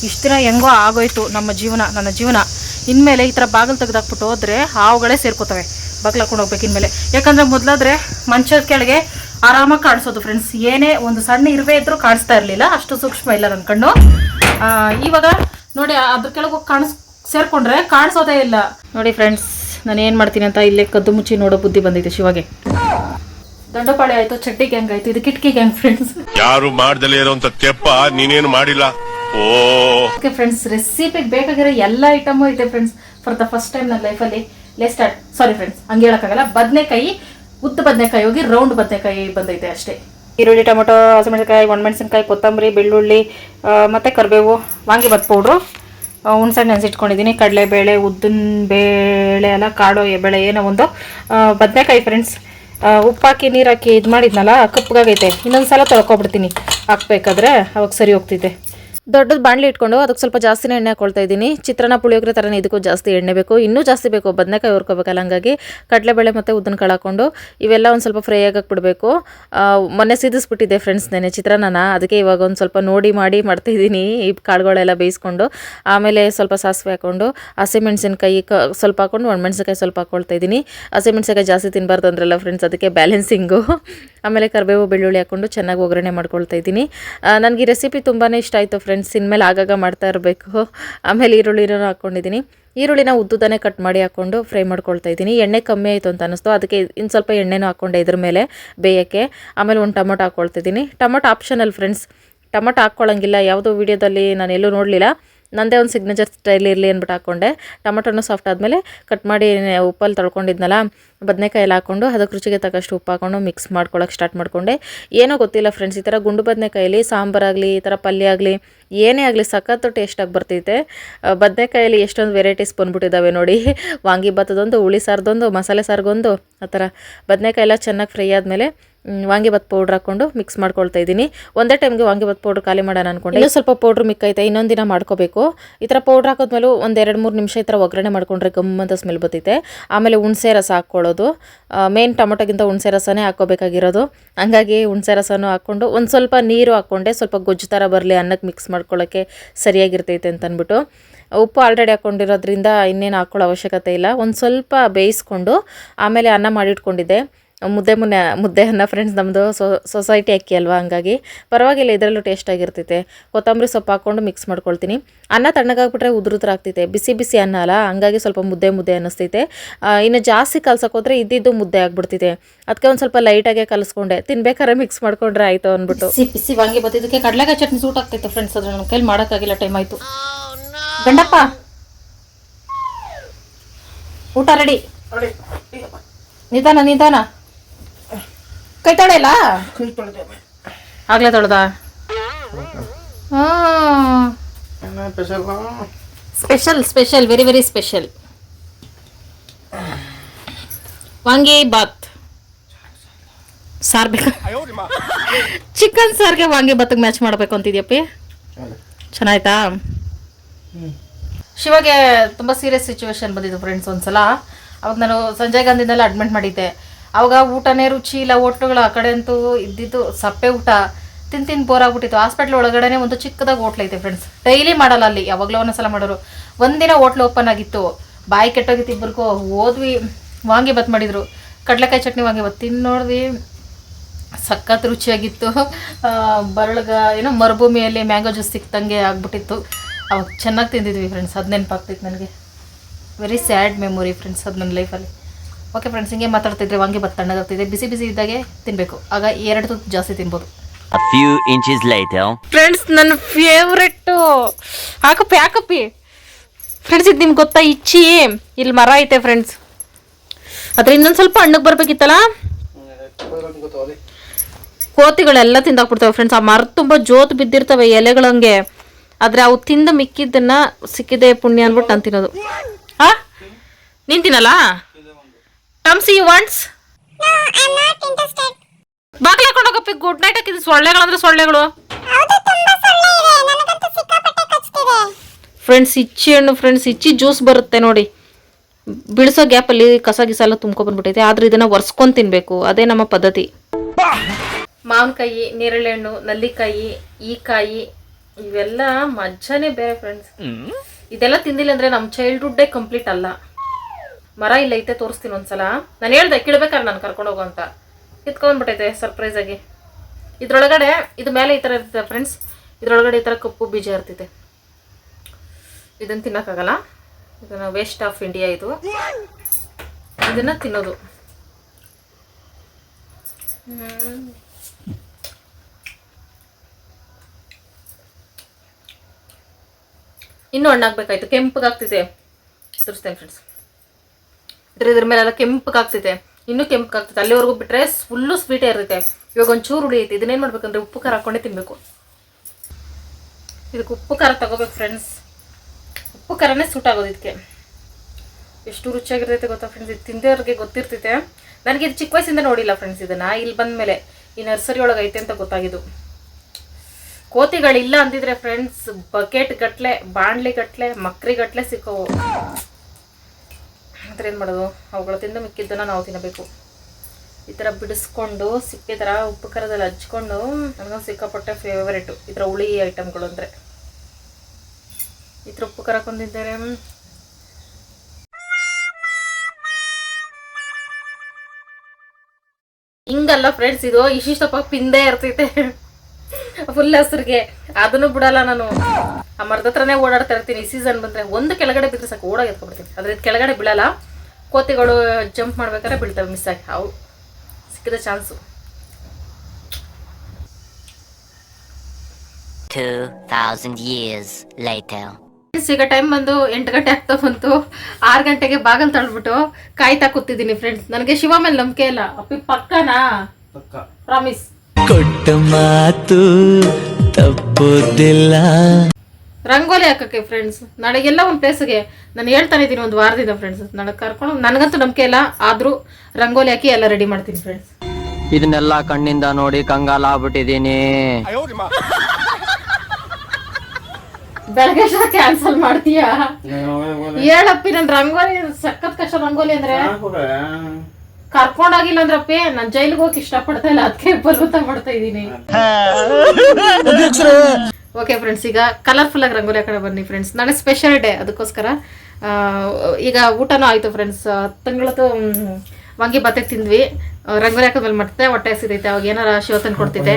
ಇಷ್ಟು ದಿನ ಹೆಂಗೋ ಆಗೋಯ್ತು ನಮ್ಮ ಜೀವನ, ನನ್ನ ಜೀವನ. ಇನ್ಮೇಲೆ ಈ ಥರ ಬಾಗಿಲು ತೆಗೆದಾಕ್ಬಿಟ್ಟು ಹೋದ್ರೆ ಹಾವುಗಳೇ ಸೇರ್ಕೋತವೆ. ಬಾಗಿಲು ಹಾಕೊಂಡು ಹೋಗ್ಬೇಕು ಇನ್ಮೇಲೆ. ಯಾಕಂದ್ರೆ ಮೊದಲಾದ್ರೆ ಮಂಚದ ಕೆಳಗೆ ಆರಾಮಾಗಿ ಕಾಣಿಸೋದು ಫ್ರೆಂಡ್ಸ್ ಏನೇ ಒಂದು ಸಣ್ಣ ಇರುವೆ ಇದ್ರೂ ಕಾಣಿಸ್ತಾ ಇರಲಿಲ್ಲ, ಅಷ್ಟು ಸೂಕ್ಷ್ಮ ಇಲ್ಲ ನನ್ನ ಕಣ್ಣು ಇವಾಗ ನೋಡಿ, ಅದ್ರ ಕೆಳಗೆ ಹೋಗಿ ಕಾಣಿಸ್ ಸೇರ್ಕೊಂಡ್ರೆ ಕಾಣಿಸೋದೇ ಇಲ್ಲ. ನೋಡಿ ಫ್ರೆಂಡ್ಸ್ ನಾನು ಏನು ಮಾಡ್ತೀನಿ ಅಂತ ಇಲ್ಲೇ ಕದ್ದು ಮುಚ್ಚಿ ನೋಡೋ ಬುದ್ಧಿ ಬಂದೈತೆ ಶಿವಗೆ. ದಂಡಪಾಳೆ ಆಯ್ತು ಚಡ್ಡಿ ಗ್ಯಾಂಗ್ ಆಯ್ತು ಇದು ಕಿಟಕಿ ಗ್ಯಾಂಗ್ ಫ್ರೆಂಡ್ಸ್ ಯಾರು ಮಾಡ್ದಲೇ ಇರೋಂತ ತೆಪ್ಪ ನೀನೇನು ಮಾಡಿಲ್ಲ? ಓ. ಓಕೆ ಫ್ರೆಂಡ್ಸ್ ರೆಸಿಪಿಗೆ ಬೇಕಾಗಿರೋ ಎಲ್ಲ ಐಟಮು ಇದೆ friends for the first time ನನ್ನ ಲೈಫಲ್ಲಿ ಲೆ ಸ್ಟಾರ್ಟ್ ಸಾರಿ ಫ್ರೆಂಡ್ಸ್ ಹಂಗೆ ಹೇಳೋಕ್ಕಾಗಲ್ಲ. ಬದನೆಕಾಯಿ ಉದ್ದ ಬದನೆಕಾಯಿ ಹೋಗಿ ರೌಂಡ್ ಬದನೆಕಾಯಿ ಬಂದೈತೆ ಅಷ್ಟೇ. ಈರುಳ್ಳಿ ಟೊಮೊಟೊ ಹಸಿಮೆಣಸಿನಕಾಯಿ ಒಣಮೆಣಸಿನಕಾಯಿ ಕೊತ್ತಂಬರಿ ಬೆಳ್ಳುಳ್ಳಿ ಮತ್ತು ಮತ್ತೆ ಕರಿಬೇವು ವಾಂಗಿಬಾತ್ ಪೌಡ್ರು ಹುಣ್ಸೆಹಣ್ಣು ನೆನೆಸಿಟ್ಕೊಂಡಿದ್ದೀನಿ ಕಡಲೆಬೇಳೆ ಉದ್ದಿನ ಬೇಳೆ ಅಲ್ಲ, ಕಾಳು ಬೇಳೆ ಏನೋ ಒಂದು. ಬದನೆಕಾಯಿ ಫ್ರೆಂಡ್ಸ್ ಉಪ್ಪಾಕಿ ನೀರು ಹಾಕಿ ಇದು ಮಾಡಿದ್ನಲ್ಲ ಕಪ್ಪಗಾಗೈತೆ ಇನ್ನೊಂದು ಸಲ ತೊಳ್ಕೊಬಿಡ್ತೀನಿ. ಹಾಕ್ಬೇಕಾದ್ರೆ ಅವಾಗ ಸರಿ ಹೋಗ್ತೈತೆ ದೊಡ್ಡದು ಬಾಣಲಿ ಇಟ್ಕೊಂಡು ಅದಕ್ಕೆ ಸ್ವಲ್ಪ ಜಾಸ್ತಿನೇ ಎಣ್ಣೆ ಹಾಕೊಳ್ತಾ ಇದ್ದೀನಿ. ಚಿತ್ರಾನ್ನ, ಪುಳಿಯೋಗರೆ ಥರನೇ ಇದಕ್ಕೂ ಜಾಸ್ತಿ ಎಣ್ಣೆ ಬೇಕು. ಇನ್ನೂ ಜಾಸ್ತಿ ಬೇಕು ಬದನೆಕಾಯಿ ಹುರ್ಕೋಬೇಕಲ್ಲ, ಹಂಗಾಗಿ ಕಡಲೆಬೇಳೆ ಮತ್ತು ಉದ್ದಿನ ಕಾಳು ಹಾಕೊಂಡು ಇವೆಲ್ಲ ಒಂದು ಸ್ವಲ್ಪ ಫ್ರೈ ಆಗಕ್ಕೆ ಬಿಡಬೇಕು. ಮೊನ್ನೆ ಸಿದಿಸ್ಬಿಟ್ಟಿದ್ದೆ ಫ್ರೆಂಡ್ಸ್ ನೆನೆ ಚಿತ್ರಾನ್ನ ಅದಕ್ಕೆ ಇವಾಗ ಒಂದು ಸ್ವಲ್ಪ ನೋಡಿ ಮಾಡಿ ಮಾಡ್ತಾಯಿದ್ದೀನಿ ಈ ಕಾಳುಗಳೆಲ್ಲ ಬೇಯಿಸ್ಕೊಂಡು. ಆಮೇಲೆ ಸ್ವಲ್ಪ ಸಾಸಿವೆ ಹಾಕ್ಕೊಂಡು ಹಸಿಮೆಣ್ಸಿನ್ಕಾಯಿ ಕ, ಸ್ವಲ್ಪ ಹಾಕೊಂಡು ಒಣಮೆಣ್ಸಿನ್ಕಾಯಿ ಸ್ವಲ್ಪ ಹಾಕ್ಕೊಳ್ತಾ ಇದ್ದೀನಿ. ಹಸಿಮೆಣ್ಸಿನ್ಕಾಯಿ ಜಾಸ್ತಿ ತಿನ್ನಬಾರ್ದು ಅಂದ್ರಲ್ಲ ಫ್ರೆಂಡ್ಸ್ ಅದಕ್ಕೆ ಬ್ಯಾಲೆನ್ಸಿಂಗು ಆಮೇಲೆ ಕರಿಬೇವು, ಬೆಳ್ಳುಳ್ಳಿ ಹಾಕ್ಕೊಂಡು ಚೆನ್ನಾಗಿ ಒಗ್ಗರಣೆ ಮಾಡ್ಕೊಳ್ತಾ ಇದ್ದೀನಿ. ನನಗೆ ರೆಸಿಪಿ ತುಂಬಾ ಇಷ್ಟ ಆಯಿತು ಫ್ರೆಂಡ್ಸ್ ಇನ್ಮೇಲೆ ಆಗಾಗ ಮಾಡ್ತಾ ಇರಬೇಕು. ಆಮೇಲೆ ಈರುಳ್ಳಿನ ಹಾಕ್ಕೊಂಡಿದ್ದೀನಿ ಈರುಳ್ಳಿನ ಉದ್ದುದನೇ ಕಟ್ ಮಾಡಿ ಹಾಕ್ಕೊಂಡು ಫ್ರೈ ಮಾಡ್ಕೊಳ್ತಾ ಇದ್ದೀನಿ. ಎಣ್ಣೆ ಕಮ್ಮಿ ಆಯಿತು ಅಂತ ಅನ್ನಿಸ್ತು. ಅದಕ್ಕೆ ಇನ್ನು ಸ್ವಲ್ಪ ಎಣ್ಣೆನೂ ಹಾಕ್ಕೊಂಡೆ ಇದ್ರ ಮೇಲೆ ಬೇಯೋಕ್ಕೆ. ಆಮೇಲೆ ಒಂದು ಟೊಮೊಟೊ ಹಾಕ್ಕೊಳ್ತಿದ್ದೀನಿ ಟೊಮೊಟೊ ಆಪ್ಷನಲ್ ಫ್ರೆಂಡ್ಸ್ ಟೊಮೊಟೊ ಹಾಕ್ಕೊಳ್ಳೋಂಗಿಲ್ಲ ಯಾವುದೋ ವೀಡಿಯೋದಲ್ಲಿ ನಾನು ಎಲ್ಲೂ ನೋಡಲಿಲ್ಲ. ನಂದೇ ಒಂದು ಸಿಗ್ನೇಚರ್ ಸ್ಟೈಲ್ ಇರಲಿ ಅಂದ್ಬಿಟ್ಟು ಹಾಕ್ಕೊಂಡೆ ಟೊಮೆಟೊನು ಸಾಫ್ಟ್ ಆದಮೇಲೆ ಕಟ್ ಮಾಡಿ ಉಪ್ಪಲ್ಲಿ ತೊಳ್ಕೊಂಡಿದ್ನಲ್ಲ ಬದನೆಕಾಯಿ ಎಲ್ಲ ಹಾಕ್ಕೊಂಡು ಅದಕ್ಕೆ ರುಚಿಗೆ ತಕ್ಕಷ್ಟು ಉಪ್ಪು ಹಾಕ್ಕೊಂಡು ಮಿಕ್ಸ್ ಮಾಡ್ಕೊಳಕ್ಕೆ ಸ್ಟಾರ್ಟ್ ಮಾಡಿಕೊಂಡೆ. ಏನೋ ಗೊತ್ತಿಲ್ಲ ಫ್ರೆಂಡ್ಸ್ ಈ ಥರ ಗುಂಡು ಬದನೆಕಾಯಲ್ಲಿ ಸಾಂಬಾರಾಗಲಿ ಈ ಥರ ಪಲ್ಯ ಆಗಲಿ, ಏನೇ ಆಗಲಿ ಸಖತ್ತು ಟೇಸ್ಟಾಗಿ ಬರ್ತೈತೆ ಬದನೇಕಾಯಲ್ಲಿ ಎಷ್ಟೊಂದು ವೆರೈಟೀಸ್ ಬಂದ್ಬಿಟ್ಟಿದ್ದಾವೆ ನೋಡಿ. ವಾಂಗಿ ಭತ್ತದೊಂದು ಹುಳಿ ಸಾರ್ದೊಂದು, ಮಸಾಲೆ ಸಾರ್ಗೊಂದು, ಆ ಥರ. ಬದನೆಕಾಯಿ ಚೆನ್ನಾಗಿ ಫ್ರೈ ಆದಮೇಲೆ ವಾಂಗಿಭತ್ ಪೌಡ್ರ್ ಹಾಕೊಂಡು ಮಿಕ್ಸ್ ಮಾಡ್ಕೊಳ್ತಾ ಇದ್ದೀನಿ. ಒಂದೇ ಟೈಮ್ಗೆ ವಾಂಗಿಬಾತ್ ಪೌಡ್ರ್ ಖಾಲಿ ಮಾಡೋಣ ಅನ್ಕೊಂಡೆ. ಇನ್ನೂ ಸ್ವಲ್ಪ ಪೌಡ್ರ್ ಮಿಕ್ಕೈತೆ ಇನ್ನೊಂದು ದಿನ ಮಾಡ್ಕೋಬೇಕು. ಈ ಥರ ಪೌಡ್ರ್ ಹಾಕೋದ್ಮೇಲೆ ಒಂದು ಎರಡು ಮೂರು ನಿಮಿಷ ಈ ಥರ ಒಗ್ಗರಣೆ ಮಾಡ್ಕೊಂಡ್ರೆ ಗಮ್ಮಂತ ಸ್ಮೆಲ್ ಬರ್ತೈತೆ. ಆಮೇಲೆ ಹುಣಸೆ ರಸ ಹಾಕ್ಕೊಳ್ಳೋದು. ಮೇನ್ ಟೊಮೊಟೊಗಿಂತ ಹುಣಸೆ ರಸನೇ ಹಾಕೋಬೇಕಾಗಿರೋದು ಹಂಗಾಗಿ ಹುಣಸೆ ರಸನೂ ಹಾಕ್ಕೊಂಡು ಒಂದು ಸ್ವಲ್ಪ ನೀರು ಹಾಕ್ಕೊಂಡೆ, ಸ್ವಲ್ಪ ಗೊಜ್ಜು ಥರ ಬರಲಿ ಅನ್ನಕ್ಕೆ ಮಿಕ್ಸ್ ಮಾಡ್ಕೊಳ್ಳೋಕ್ಕೆ ಸರಿಯಾಗಿರ್ತೈತೆ ಅಂತ ಅಂದ್ಬಿಟ್ಟು ಉಪ್ಪು ಆಲ್ರೆಡಿ ಹಾಕ್ಕೊಂಡಿರೋದ್ರಿಂದ ಇನ್ನೇನು ಹಾಕ್ಕೊಳ್ಳೋ ಅವಶ್ಯಕತೆ ಇಲ್ಲ. ಒಂದು ಸ್ವಲ್ಪ ಬೇಯಿಸ್ಕೊಂಡು ಆಮೇಲೆ ಅನ್ನ ಮಾಡಿಟ್ಕೊಂಡಿದ್ದೆ. ಮುದ್ದೆ ಮುನ್ನೆ ಮುದ್ದೆ ಅನ್ನ ಫ್ರೆಂಡ್ಸ್ ನಮ್ಮದು ಸೊ ಸೊಸೈಟಿ ಅಕ್ಕಿ ಅಲ್ವಾ ಹಂಗಾಗಿ. ಪರವಾಗಿಲ್ಲ ಇದರಲ್ಲೂ ಟೇಸ್ಟ್ ಆಗಿರ್ತೈತೆ ಕೊತ್ತಂಬರಿ ಸೊಪ್ಪು ಹಾಕ್ಕೊಂಡು ಮಿಕ್ಸ್ ಮಾಡ್ಕೊಳ್ತೀನಿ. ಅನ್ನ ತಣ್ಣಗಾಗ್ಬಿಟ್ರೆ ಉದುರುದ್ರ ಆಗ್ತೈತೆ ಬಿಸಿ ಬಿಸಿ ಅನ್ನ ಅಲ್ಲ ಹಂಗಾಗಿ ಸ್ವಲ್ಪ ಮುದ್ದೆ ಮುದ್ದೆ ಅನ್ನಿಸ್ತೈತೆ ಇನ್ನು ಜಾಸ್ತಿ ಕಲ್ಸೋಕ್ಕೋದ್ರೆ ಹೋದ್ರೆ ಇದ್ದಿದ್ದು ಮುದ್ದೆ ಆಗ್ಬಿಡ್ತಿದೆ ಅದಕ್ಕೆ ಒಂದು ಸ್ವಲ್ಪ ಲೈಟಾಗೆ ಕಲಿಸ್ಕೊಂಡೆ. ತಿನ್ಬೇಕಾದ್ರೆ ಮಿಕ್ಸ್ ಮಾಡ್ಕೊಂಡ್ರೆ ಆಯಿತು ಅಂದ್ಬಿಟ್ಟು. ಬಿಸಿ ಬಿಸಿ ವಾಂಗಿ ಬತ್ತಿದ್ದಕ್ಕೆ ಕಡಲೆಕಾಯಿ ಚಟ್ನಿ ಸೂಟ್ ಆಗ್ತೈತೆ ಫ್ರೆಂಡ್ಸ್ ಅದ್ರ ನನ್ನ ಕೈಲಿ ಮಾಡೋಕ್ಕಾಗಿಲ್ಲ ಟೈಮ್ ಆಯಿತು. ಗಂಡಪ್ಪ! ಊಟ ರೆಡಿ ನಿಧಾನ ನಿಧಾನ. ಕೈ ತೊಳೆಯಲ್ಲ ಆಗ್ಲೇ ತೊಳೆದ? Special special very very special vangi bath. Sir ಬೇಕಾ? ಚಿಕನ್ ಸಾರಿಗೆ ವಾಂಗಿ ಬತ್ತಗೆ ಮ್ಯಾಚ್ ಮಾಡಬೇಕು ಅಂತಿದ್ಯಪ್ಪಿ. ಚೆನ್ನಾಯ್ತಾ? ಶಿವಗೆ ತುಂಬ ಸೀರಿಯಸ್ ಸಿಚುವೇಶನ್ ಬಂದಿದ್ದು ಫ್ರೆಂಡ್ಸ್ ಒಂದ್ಸಲ. ಅವಾಗ ನಾನು ಸಂಜಯ್ ಗಾಂಧಿನೆಲ್ಲ ಅಡ್ಮಿಟ್ ಮಾಡಿದ್ದೆ. ಅವಾಗ ಊಟನೇ ರುಚಿ ಇಲ್ಲ, ಹೋಟ್ಲುಗಳು ಆ ಕಡೆ ಅಂತೂ ಇದ್ದಿದ್ದು ಸಪ್ಪೆ ಊಟ. ತಿನ್ ತಿನ್ ಬೋರ್ ಆಗ್ಬಿಟ್ಟಿತ್ತು. ಹಾಸ್ಪಿಟ್ಲ್ ಒಳಗಡೆನೆ ಒಂದು ಚಿಕ್ಕದಾಗಿ ಹೋಟ್ಲ್ ಐತೆ ಫ್ರೆಂಡ್ಸ್ ಡೈಲಿ ಮಾಡಲ್ಲ ಅಲ್ಲಿ, ಯಾವಾಗಲೂ ಒಂದೊಂದ್ಸಲ ಮಾಡೋರು. ಒಂದಿನ ಹೋಟ್ಲ್ ಓಪನ್ ಆಗಿತ್ತು. ಬಾಯಿ ಕೆಟ್ಟೋಗಿತ್ತು ಇಬ್ಬರಿಗೂ. ಹೋದ್ವಿ, ವಾಂಗಿ ಬತ್ ಮಾಡಿದ್ರು. ಕಡಲೆಕಾಯಿ ಚಟ್ನಿ ವಾಂಗಿ ಬತ್ ತಿನ್ನೋಡ್ವಿ ಸಖತ್ ರುಚಿಯಾಗಿತ್ತು. ಬರಳ್ಗ ಏನೋ ಮರುಭೂಮಿಯಲ್ಲಿ ಮ್ಯಾಂಗೋ ಜ್ಯೂಸ್ ಸಿಕ್ತಂಗೆ ಆಗ್ಬಿಟ್ಟಿತ್ತು. ಅವಾಗ ಚೆನ್ನಾಗಿ ತಿಂದಿದ್ವಿ ಫ್ರೆಂಡ್ಸ್ ಅದು ನೆನಪಾಗ್ತಿತ್ತು ನನಗೆ. ವೆರಿ ಸ್ಯಾಡ್ ಮೆಮೊರಿ ಫ್ರೆಂಡ್ಸ್ ಅದು ನನ್ನ ಲೈಫಲ್ಲಿ ಓಕೆ ಫ್ರೆಂಡ್ಸ್ ಹಿಂಗೆ ಮಾತಾಡ್ತಿದ್ರೆ ವಾಂಗಿ ಬತ್ತ ತಣ್ಣಗಾಗ್ತಿದೆ. ಬಿಸಿ ಬಿಸಿ ಇದ್ದಾಗೆ ತಿನ್ಬೇಕು. ಆಗ ಎರಡು ತುತ್ತು ಜಾಸ್ತಿ ತಿನ್ಬೋದು. A few inches later. Friends ನನ್ನ ಫೇವ್ರೆಟ್ಟು ಹಾಕಪ್ಪಿ ಹಾಕಪ್ಪಿ ಫ್ರೆಂಡ್ಸ್ ಇದು ನಿಮ್ಗೆ ಗೊತ್ತಾ? ಇಚ್ಚಿ. ಇಲ್ಲಿ ಮರ ಐತೆ ಫ್ರೆಂಡ್ಸ್ ಅದ್ರ ಇನ್ನೊಂದು ಸ್ವಲ್ಪ ಹಣ್ಣಕ್ಕೆ ಬರ್ಬೇಕಿತ್ತಲ್ಲ? ಕೋತಿಗಳೆಲ್ಲ ತಿಂದಾಕ್ಬಿಡ್ತವೆ ಫ್ರೆಂಡ್ಸ್ ಆ ಮರ ತುಂಬ ಜೋತ್ ಬಿದ್ದಿರ್ತವೆ ಎಲೆಗಳಂಗೆ. ಆದರೆ ಅವು ತಿಂದು ಮಿಕ್ಕಿದ್ದನ್ನ ಸಿಕ್ಕಿದೆ ಪುಣ್ಯ ಅಂದ್ಬಿಟ್ಟು ನಾನು ತಿನ್ನೋದು. ಆ? ನೀನು ತಿನ್ನಲ್ಲ? ಟಮ್ಸಿ you wants No, I'm not interested. ಬಾಗ್ಲ ಹಾಕೊಂಡೋಗಪ್ಪಿ ಗುಡ್ ನೈಟ್ ಹಾಕಿದ್ದು ಸೊಳ್ಳೆಗಳಂದ್ರೆ ಸೊಳ್ಳೆಗಳು ಹೌದು ತುಂಬಾ ಸೊಳ್ಳೆ ಇದೆ. ನನಗಂತೂ ಸಿಕ್ಕಾಪಟ್ಟೆ ಕಚ್ತಿದೆ. ಫ್ರೆಂಡ್ಸ್ ಇಚ್ಚಿ ಹಣ್ಣು ಫ್ರೆಂಡ್ಸ್ ಇಚ್ಚಿ ಜ್ಯೂಸ್ ಬರುತ್ತೆ ನೋಡಿ. ಬಿಡಿಸೋ ಗ್ಯಾಪಲ್ಲಿ ಕಸ ಗಿಸ ಎಲ್ಲ ತುಂಬ್ಕೊಂಡ್ಬಂದ್ಬಿಟ್ಟೈತೆ ಆದ್ರೆ ಇದನ್ನ ಒರ್ಸ್ಕೊಂಡ್ ತಿನ್ಬೇಕು. ಅದೇ ನಮ್ಮ ಪದ್ಧತಿ. ಮಾವಿನಕಾಯಿ ನೇರಳೆ ಹಣ್ಣು ನಲ್ಲಿಕಾಯಿ ಈ ಕಾಯಿ ಇವೆಲ್ಲ ಮಜ್ಜಾನೇ ಬೇರೆ ಫ್ರೆಂಡ್ಸ್ ಇದೆಲ್ಲ ತಿಂದಿಲ್ಲ ಅಂದ್ರೆ ನಮ್ಮ ಚೈಲ್ಡ್ಹುಡ್ಡೇ ಕಂಪ್ಲೀಟ್ ಅಲ್ಲ. ಮರ ಇಲ್ಲ ಐತೆ, ತೋರಿಸ್ತೀನಿ ಒಂದ್ಸಲ. ನಾನು ಹೇಳ್ದೆ ಕಿಡ್ಬೇಕಾರೆ ನಾನು ಕರ್ಕೊಂಡು ಹೋಗೋ ಅಂತ. ಕಿತ್ಕೊಂಡ್ಬಿಟ್ಟೈತೆ ಸರ್ಪ್ರೈಸ್ ಆಗಿ. ಇದ್ರೊಳಗಡೆ, ಇದು ಮೇಲೆ ಈ ಥರ ಇರ್ತದೆ ಫ್ರೆಂಡ್ಸ್ ಇದ್ರೊಳಗಡೆ ಈ ಥರ ಕಪ್ಪು ಬೀಜ ಇರ್ತಿದೆ ಇದನ್ನು ತಿನ್ನೋಕ್ಕಾಗಲ್ಲ. ಇದನ್ನು ವೇಸ್ಟ್ ಆಫ್ ಇಂಡಿಯಾ ಇದು. ಇದನ್ನು ತಿನ್ನೋದು. ಇನ್ನೂ ಹಣ್ಣಾಗಬೇಕಾಯ್ತು, ಕೆಂಪಗಾಗ್ತಿದೆ. ತೋರಿಸ್ತೇನೆ ಫ್ರೆಂಡ್ಸ್ ಇದ್ರ ಇದ್ರ ಮೇಲೆಲ್ಲ ಇನ್ನು ಇನ್ನೂ ಕೆಂಪಗಾಗ್ತಿದೆ ಅಲ್ಲಿವರೆಗೂ ಬಿಟ್ರೆ ಫುಲ್ಲು ಸ್ವೀಟೇ ಇರುತ್ತೆ. ಇವಾಗ ಒಂಚೂರು ಉಳಿಯುತ್ತೆ ಇದನ್ನೇನು ಮಾಡ್ಬೇಕಂದ್ರೆ ಉಪ್ಪು ಖಾರ ಹಾಕ್ಕೊಂಡೇ ತಿನ್ನಬೇಕು ಇದಕ್ಕೆ ಉಪ್ಪು ಖಾರ ತಗೋಬೇಕು ಫ್ರೆಂಡ್ಸ್ ಉಪ್ಪು ಖಾರನೇ ಸೂಟ್ ಆಗೋದು ಇದಕ್ಕೆ. ಎಷ್ಟು ರುಚಿಯಾಗಿರ್ತೈತೆ ಗೊತ್ತಾ ಫ್ರೆಂಡ್ಸ್ ಇದು ತಿಂದವ್ರಿಗೆ ಗೊತ್ತಿರ್ತೈತೆ. ನನಗೆ ಇದು ಚಿಕ್ಕ ವಯಸ್ಸಿಂದ ನೋಡಿಲ್ಲ ಫ್ರೆಂಡ್ಸ್ ಇದನ್ನ. ಇಲ್ಲಿ ಬಂದ ಮೇಲೆ ಈ ನರ್ಸರಿ ಒಳಗೆ ಐತೆ ಅಂತ ಗೊತ್ತಾಗಿದ್ದು. ಕೋತಿಗಳಿಲ್ಲ ಅಂದಿದ್ರೆ ಫ್ರೆಂಡ್ಸ್ ಬಕೆಟ್ ಗಟ್ಲೆ, ಬಾಣ್ಲಿ ಗಟ್ಲೆ, ಮಕ್ರಿ ಗಟ್ಲೆ ಸಿಕ್ಕವು. ಅದ್ರ ಏನು ಮಾಡೋದು? ಅವುಗಳ ತಿಂದು ಮಿಕ್ಕಿದ್ದನ್ನ ನಾವು ತಿನ್ನಬೇಕು. ಈ ಥರ ಬಿಡಿಸ್ಕೊಂಡು ಸಿಪ್ಪೆ ಥರ ಉಪ್ಪು ಕರದಲ್ಲಿ ಹಚ್ಕೊಂಡು ನನಗೊಂದು ಸಿಕ್ಕಾಪಟ್ಟೆ ಫೇವರೇಟು ಈ ಥರ ಹುಳಿ ಐಟಮ್ಗಳು ಅಂದರೆ. ಈ ಥರ ಉಪ್ಪು ಕರ ಕೊಂದಿದ್ದಾರೆ ಹಿಂಗಲ್ಲ ಫ್ರೆಂಡ್ಸ್ ಇದು ಇಷ್ಟಿಷ್ಟಪ್ಪ ಪಿಂದೇ ಇರ್ತೈತೆ. ಫುಲ್ ಹಸ್ರಿಗೆ. ಅದನ್ನು ಬಿಡಲ್ಲ ನಾನು. ಆ ಮರದ ಹತ್ರನೇ ಓಡಾಡ್ತಾ ಇರ್ತೀನಿ. ಈ ಸೀಸನ್ ಬಂದ್ರೆ ಒಂದು ಕೆಳಗಡೆ ಬಿದ್ದರೆ ಸಾಕು ಓಡಾಗಿ ಎತ್ಕೊಬಿಡ್ತೀನಿ ಆದರೆ ಇದು ಕೆಳಗಡೆ ಬೀಳಲ್ಲ ಕೋತಿಗಳು ಜಂಪ್ ಮಾಡ್ಬೇಕಾದ್ರೆ ಬೀಳ್ತವೆ ಮಿಸ್ ಆಗಿ. ಅವು ಸಿಕ್ಕಿದ ಚಾನ್ಸು 2,000 years later. ಈಗ ಟೈಮ್ ಬಂದು ಎಂಟು ಗಂಟೆ ಆಗ್ತಾ ಬಂತು. ಆರು ಗಂಟೆಗೆ ಬಾಗಲ್ ತಳ್ಬಿಟ್ಟು ಕಾಯ್ತಾ ಕೂತಿದ್ದೀನಿ ಫ್ರೆಂಡ್ಸ್ ನನಗೆ ಶಿವ ಮೇಲೆ ನಂಬಿಕೆ ಇಲ್ಲ. ಅಪ್ಪಿ ಪಕ್ಕನಾ? ಪ್ರಾಮಿಸ್ ಕೊಟ್ಟ ಮಾತು ತಪ್ಪುದಿಲ್ಲ. ರಂಗೋಲಿ ಹಾಕಕ್ಕೆ ಫ್ರೆಂಡ್ಸ್ ನನಗೆಲ್ಲ ಒಂದು ಪ್ಲೇಸ್ಗೆ ನಾನು ಹೇಳ್ತಾನೆ ಇದ್ದೀನಿ ಒಂದು ವಾರದಿಂದ ಫ್ರೆಂಡ್ಸ್ ನನಗೆ ಕರ್ಕೊಂಡು ನನಗಂತೂ ನಂಬಿಕೆ ಇಲ್ಲ ಆದರೂ ರಂಗೋಲಿ ಹಾಕಿ ಎಲ್ಲ ರೆಡಿ ಮಾಡ್ತೀನಿ ಫ್ರೆಂಡ್ಸ್ ಇದನ್ನೆಲ್ಲ ಕಣ್ಣಿಂದ ನೋಡಿ ಕಂಗಾಲ ಆಗ್ಬಿಟ್ಟಿದೀನಿ ಬೆಳಗ್ಗೆ ಕ್ಯಾನ್ಸಲ್ ಮಾಡ್ತೀಯಾ? ಹೇಳಪ್ಪಿ ನನ್ ರಂಗೋಲಿ ಸಖತ್ ಕಷ್ಟ ರಂಗೋಲಿ ಅಂದ್ರೆ. ಕರ್ಕೊಂಡೋಗಿಲ್ಲ ಅಂದ್ರಪ್ಪೇ ನಾನ್ ಜೈಲಿಗೆ ಹೋಗಿ ಇಷ್ಟಪಡ್ತಾ ಇಲ್ಲ ಅದಕ್ಕೆ ಬಲವಂತ ಮಾಡ್ತಾ ಇದೀನಿ ಓಕೆ ಫ್ರೆಂಡ್ಸ್ ಈಗ ಕಲರ್ಫುಲ್ ಆಗಿ ರಂಗೋಲಿ ಕಡೆ ಬನ್ನಿ ಫ್ರೆಂಡ್ಸ್ ನಾಳೆ ಸ್ಪೆಷಲ್ ಡೇ ಅದಕ್ಕೋಸ್ಕರ. ಈಗ ಊಟನೂ ಆಯ್ತು ಫ್ರೆಂಡ್ಸ್ ತಿಂಗಳದ್ದು ವಾಂಗಿ ಬತ್ತೆ ತಿಂದ್ವಿ. ರಂಗೋಲಿ ಹಾಕೋದ್ಮೇಲೆ ಮತ್ತೆ ಹೊಟ್ಟೆ ಹಸಿದೈತೆ ಅವಾಗ ಏನಾರ ಶಿವ ತಂದು ಕೊಡ್ತಿದ್ದೆ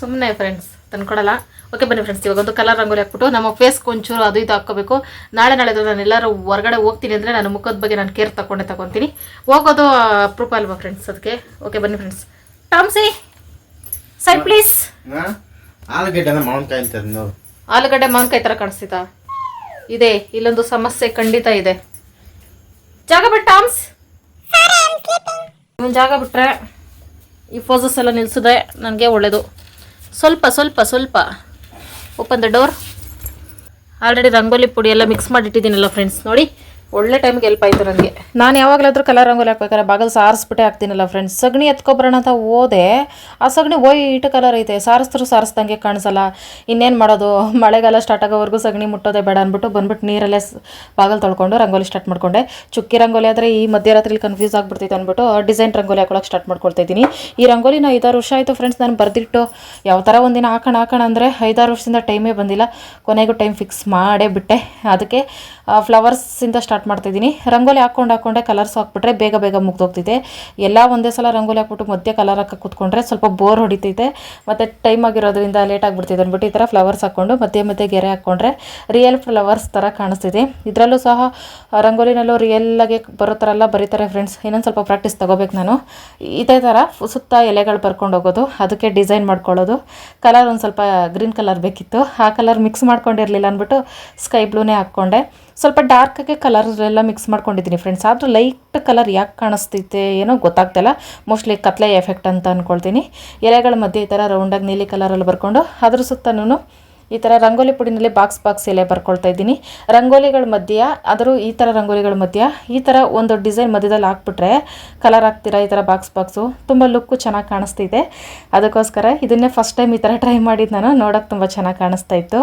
ಸುಮ್ಮನೆ ಫ್ರೆಂಡ್ಸ್ ತಂದ್ಕೊಡಲ್ಲ. ಓಕೆ ಬನ್ನಿ ಫ್ರೆಂಡ್ಸ್ ಇವಾಗ ಒಂದು ಕಲರ್ ರಂಗೋಲಿ ಹಾಕ್ಬಿಟ್ಟು ನಮ್ಮ ಫೇಸ್ಗೆ ಒಂಚೂರು ಅದು ಇದು ಹಾಕೋಬೇಕು ನಾಳೆ ನಾಳೆ ನಾನು ಎಲ್ಲರೂ ಹೊರಗಡೆ ಹೋಗ್ತೀನಿ ಅಂದರೆ ನಾನು ಮುಖದ ಬಗ್ಗೆ ನಾನು ಕೇರ್ ತಗೊಂಡೆ ತಗೊತೀನಿ ಹೋಗೋದು ಅಪ್ರೂಪ ಅಲ್ವಾ ಫ್ರೆಂಡ್ಸ್ ಅದಕ್ಕೆ ಓಕೆ ಬನ್ನಿ ಫ್ರೆಂಡ್ಸ್ ಟಾಮ್ಸಿ ಸರ್ ಪ್ಲೀಸ್ ಆಲೂಗಡ್ಡೆ ಮಾವಿನಕಾಯಿ ಅಂತ ನೋಡು. ಆಲೂಗಡ್ಡೆ ಮಾವಿನಕಾಯಿ ಥರ ಕಾಣಿಸ್ತಿತಾ ಇದೆ ಇಲ್ಲೊಂದು ಸಮಸ್ಯೆ ಖಂಡಿತ ಇದೆ. ಜಾಗ ಬಿಟ್ಟು ಟಾಮ್ಸ್ ಒಂದು ಜಾಗ ಬಿಟ್ರೆ ಈ ಫೋಸಸ್ ಎಲ್ಲ ನಿಲ್ಸಿದ್ರೆ ನನಗೆ ಒಳ್ಳೆಯದು ಸ್ವಲ್ಪ ಸ್ವಲ್ಪ ಸ್ವಲ್ಪ. Open the door already rangoli ಪುಡಿ ಎಲ್ಲ ಮಿಕ್ಸ್ ಮಾಡಿಟ್ಟಿದ್ದೀನಲ್ಲ ಫ್ರೆಂಡ್ಸ್ ನೋಡಿ. ಒಳ್ಳೆ ಟೈಮ್ಗೆ ಹೆಲ್ಪ್ ಆಯಿತು ನನಗೆ ನಾನು ಯಾವಾಗಲಾದರೂ ಕಲರ್ ರಂಗೋಲಿ ಹಾಕ್ಬೇಕಾದ್ರೆ ಬಾಗಲ್ ಸಾರಿಸ್ಬಿಟ್ಟೆ ಹಾಕ್ತೀನಲ್ಲ ಫ್ರೆಂಡ್ಸ್ ಸಗಣಿ ಎತ್ಕೊಬರೋಣ ಅಂತ ಹೋದೆ. ಆ ಸಗಣಿ ವೈಟ್ ಕಲರ್ ಐತೆ. ಸಾರಿಸಿದ್ರು ಸಾರಿಸ್ದಂಗೆ ಕಾಣಿಸಲ್ಲ. ಇನ್ನೇನು ಮಾಡೋದು? ಮಳೆಗಾಲ ಸ್ಟಾರ್ಟ್ ಆಗೋವರೆಗೂ ಸಗಣಿ ಮುಟ್ಟೋದೆ ಬೇಡ ಅಂದ್ಬಿಟ್ಟು ಬಂದ್ಬಿಟ್ಟು ನೀರಲ್ಲೇ ಬಾಗಲ್ ತೊಳ್ಕೊಂಡು ರಂಗೋಲಿ ಸ್ಟಾರ್ಟ್ ಮಾಡ್ಕೊಂಡೆ. ಚುಕ್ಕಿ ರಂಗೋಲಿ ಆದರೆ ಈ ಮಧ್ಯರಾತ್ರಿಲಿ ಕನ್ಫ್ಯೂಸ್ ಆಗಿಬಿಡ್ತೈತೆ ಅಂದ್ಬಿಟ್ಟು ಡಿಸೈನ್ ರಂಗೋಲಿ ಹಾಕೊಳಕ್ಕೆ ಸ್ಟಾರ್ಟ್ ಮಾಡ್ಕೊಳ್ತಾ ಈ ರಂಗೋಲಿ ನಾನು ಐದಾರು ವರ್ಷ ಆಯಿತು ಫ್ರೆಂಡ್ಸ್ ನಾನು ಬರೆದಿಟ್ಟು. ಯಾವ ಥರ ಒಂದಿನ ಹಾಕೋಣ ಹಾಕೋಣ ಅಂದರೆ ಐದಾರು ವರ್ಷದಿಂದ ಟೈಮೇ ಬಂದಿಲ್ಲ. ಕೊನೆಗೂ ಟೈಮ್ ಫಿಕ್ಸ್ ಮಾಡೇ ಬಿಟ್ಟೆ. ಅದಕ್ಕೆ ಫ್ಲವರ್ಸಿಂದ ಸ್ಟಾರ್ಟ್ ಮಾಡ್ತಿದ್ದೀನಿ. ರಂಗೋಲಿ ಹಾಕ್ಕೊಂಡು ಹಾಕ್ಕೊಂಡೆ ಕಲರ್ಸ್ ಹಾಕ್ಬಿಟ್ರೆ ಬೇಗ ಬೇಗ ಮುಗ್ದೋಗ್ತಿದೆ. ಎಲ್ಲ ಒಂದೇ ಸಲ ರಂಗೋಲಿ ಹಾಕ್ಬಿಟ್ಟು ಮಧ್ಯೆ ಕಲರ್ ಹಾಕಿ ಕೂತ್ಕೊಂಡ್ರೆ ಸ್ವಲ್ಪ ಬೋರ್ ಹೊಡಿತೈತೆ. ಮತ್ತು ಟೈಮ್ ಆಗಿರೋದ್ರಿಂದ ಲೇಟ್ ಆಗಿಬಿಡ್ತಿದೆ ಅಂದ್ಬಿಟ್ಟು ಈ ಥರ ಫ್ಲವರ್ಸ್ ಹಾಕ್ಕೊಂಡು ಮಧ್ಯೆ ಮಧ್ಯೆ ಗೆರೆ ಹಾಕ್ಕೊಂಡ್ರೆ ರಿಯಲ್ ಫ್ಲವರ್ಸ್ ಥರ ಕಾಣಿಸ್ತಿದೆ. ಇದರಲ್ಲೂ ಸಹ ರಂಗೋಲಿನಲ್ಲೂ ರಿಯಲ್ಲಾಗಿ ಬರೋ ಥರ ಎಲ್ಲ ಬರೀತಾರೆ ಫ್ರೆಂಡ್ಸ್ ಇನ್ನೊಂದು ಸ್ವಲ್ಪ ಪ್ರಾಕ್ಟೀಸ್ ತಗೋಬೇಕು ನಾನು. ಇದೇ ಥರ ಸುತ್ತ ಎಲೆಗಳು ಬರ್ಕೊಂಡು ಹೋಗೋದು. ಅದಕ್ಕೆ ಡಿಸೈನ್ ಮಾಡ್ಕೊಳ್ಳೋದು. ಕಲರ್ ಒಂದು ಸ್ವಲ್ಪ ಗ್ರೀನ್ ಕಲರ್ ಬೇಕಿತ್ತು. ಆ ಕಲರ್ ಮಿಕ್ಸ್ ಮಾಡ್ಕೊಂಡಿರಲಿಲ್ಲ ಅಂದ್ಬಿಟ್ಟು ಸ್ಕೈ ಬ್ಲೂನೇ ಹಾಕ್ಕೊಂಡೆ. ಸ್ವಲ್ಪ ಡಾರ್ಕಾಗೆ ಎಲ್ಲ ಮಿಕ್ಸ್ ಮಾಡ್ಕೊಂಡಿದ್ದೀನಿ ಫ್ರೆಂಡ್ಸ್ ಆದರೂ ಲೈಟ್ ಕಲರ್ ಯಾಕೆ ಕಾಣಿಸ್ತೈತೆ ಏನೋ ಗೊತ್ತಾಗ್ತಿಲ್ಲ ಮೋಸ್ಟ್ಲಿ ಕತ್ಲೆ ಎಫೆಕ್ಟ್ ಅಂತ ಅಂದ್ಕೊಳ್ತೀನಿ ಎಲೆಗಳ ಮಧ್ಯೆ ಈ ಥರ ರೌಂಡಾಗಿ ನೀಲಿ ಕಲರಲ್ಲಿ ಬರ್ಕೊಂಡು ಅದ್ರ ಸುತ್ತನೂ ಈ ಥರ ರಂಗೋಲಿ ಪುಡಿನಲ್ಲಿ ಬಾಕ್ಸ್ ಬಾಕ್ಸ್ ಎಲೆ ಬರ್ಕೊಳ್ತಾ ಇದ್ದೀನಿ. ರಂಗೋಲಿಗಳ ಮಧ್ಯ, ಆದರೂ ಈ ಥರ ರಂಗೋಲಿಗಳ ಮಧ್ಯ, ಈ ಥರ ಒಂದು ಡಿಸೈನ್ ಮಧ್ಯದಲ್ಲಿ ಹಾಕ್ಬಿಟ್ರೆ ಕಲರ್ ಹಾಕ್ತೀರಾ ಈ ಥರ ಬಾಕ್ಸ್ ಬಾಕ್ಸು ತುಂಬ ಲುಕ್ಕು ಚೆನ್ನಾಗಿ ಕಾಣಿಸ್ತಿದೆ. ಅದಕ್ಕೋಸ್ಕರ ಇದನ್ನೇ ಫಸ್ಟ್ ಟೈಮ್ ಈ ಥರ ಟ್ರೈ ಮಾಡಿದ್ದು ನಾನು. ನೋಡೋಕೆ ತುಂಬ ಚೆನ್ನಾಗಿ ಕಾಣಿಸ್ತಾ ಇತ್ತು.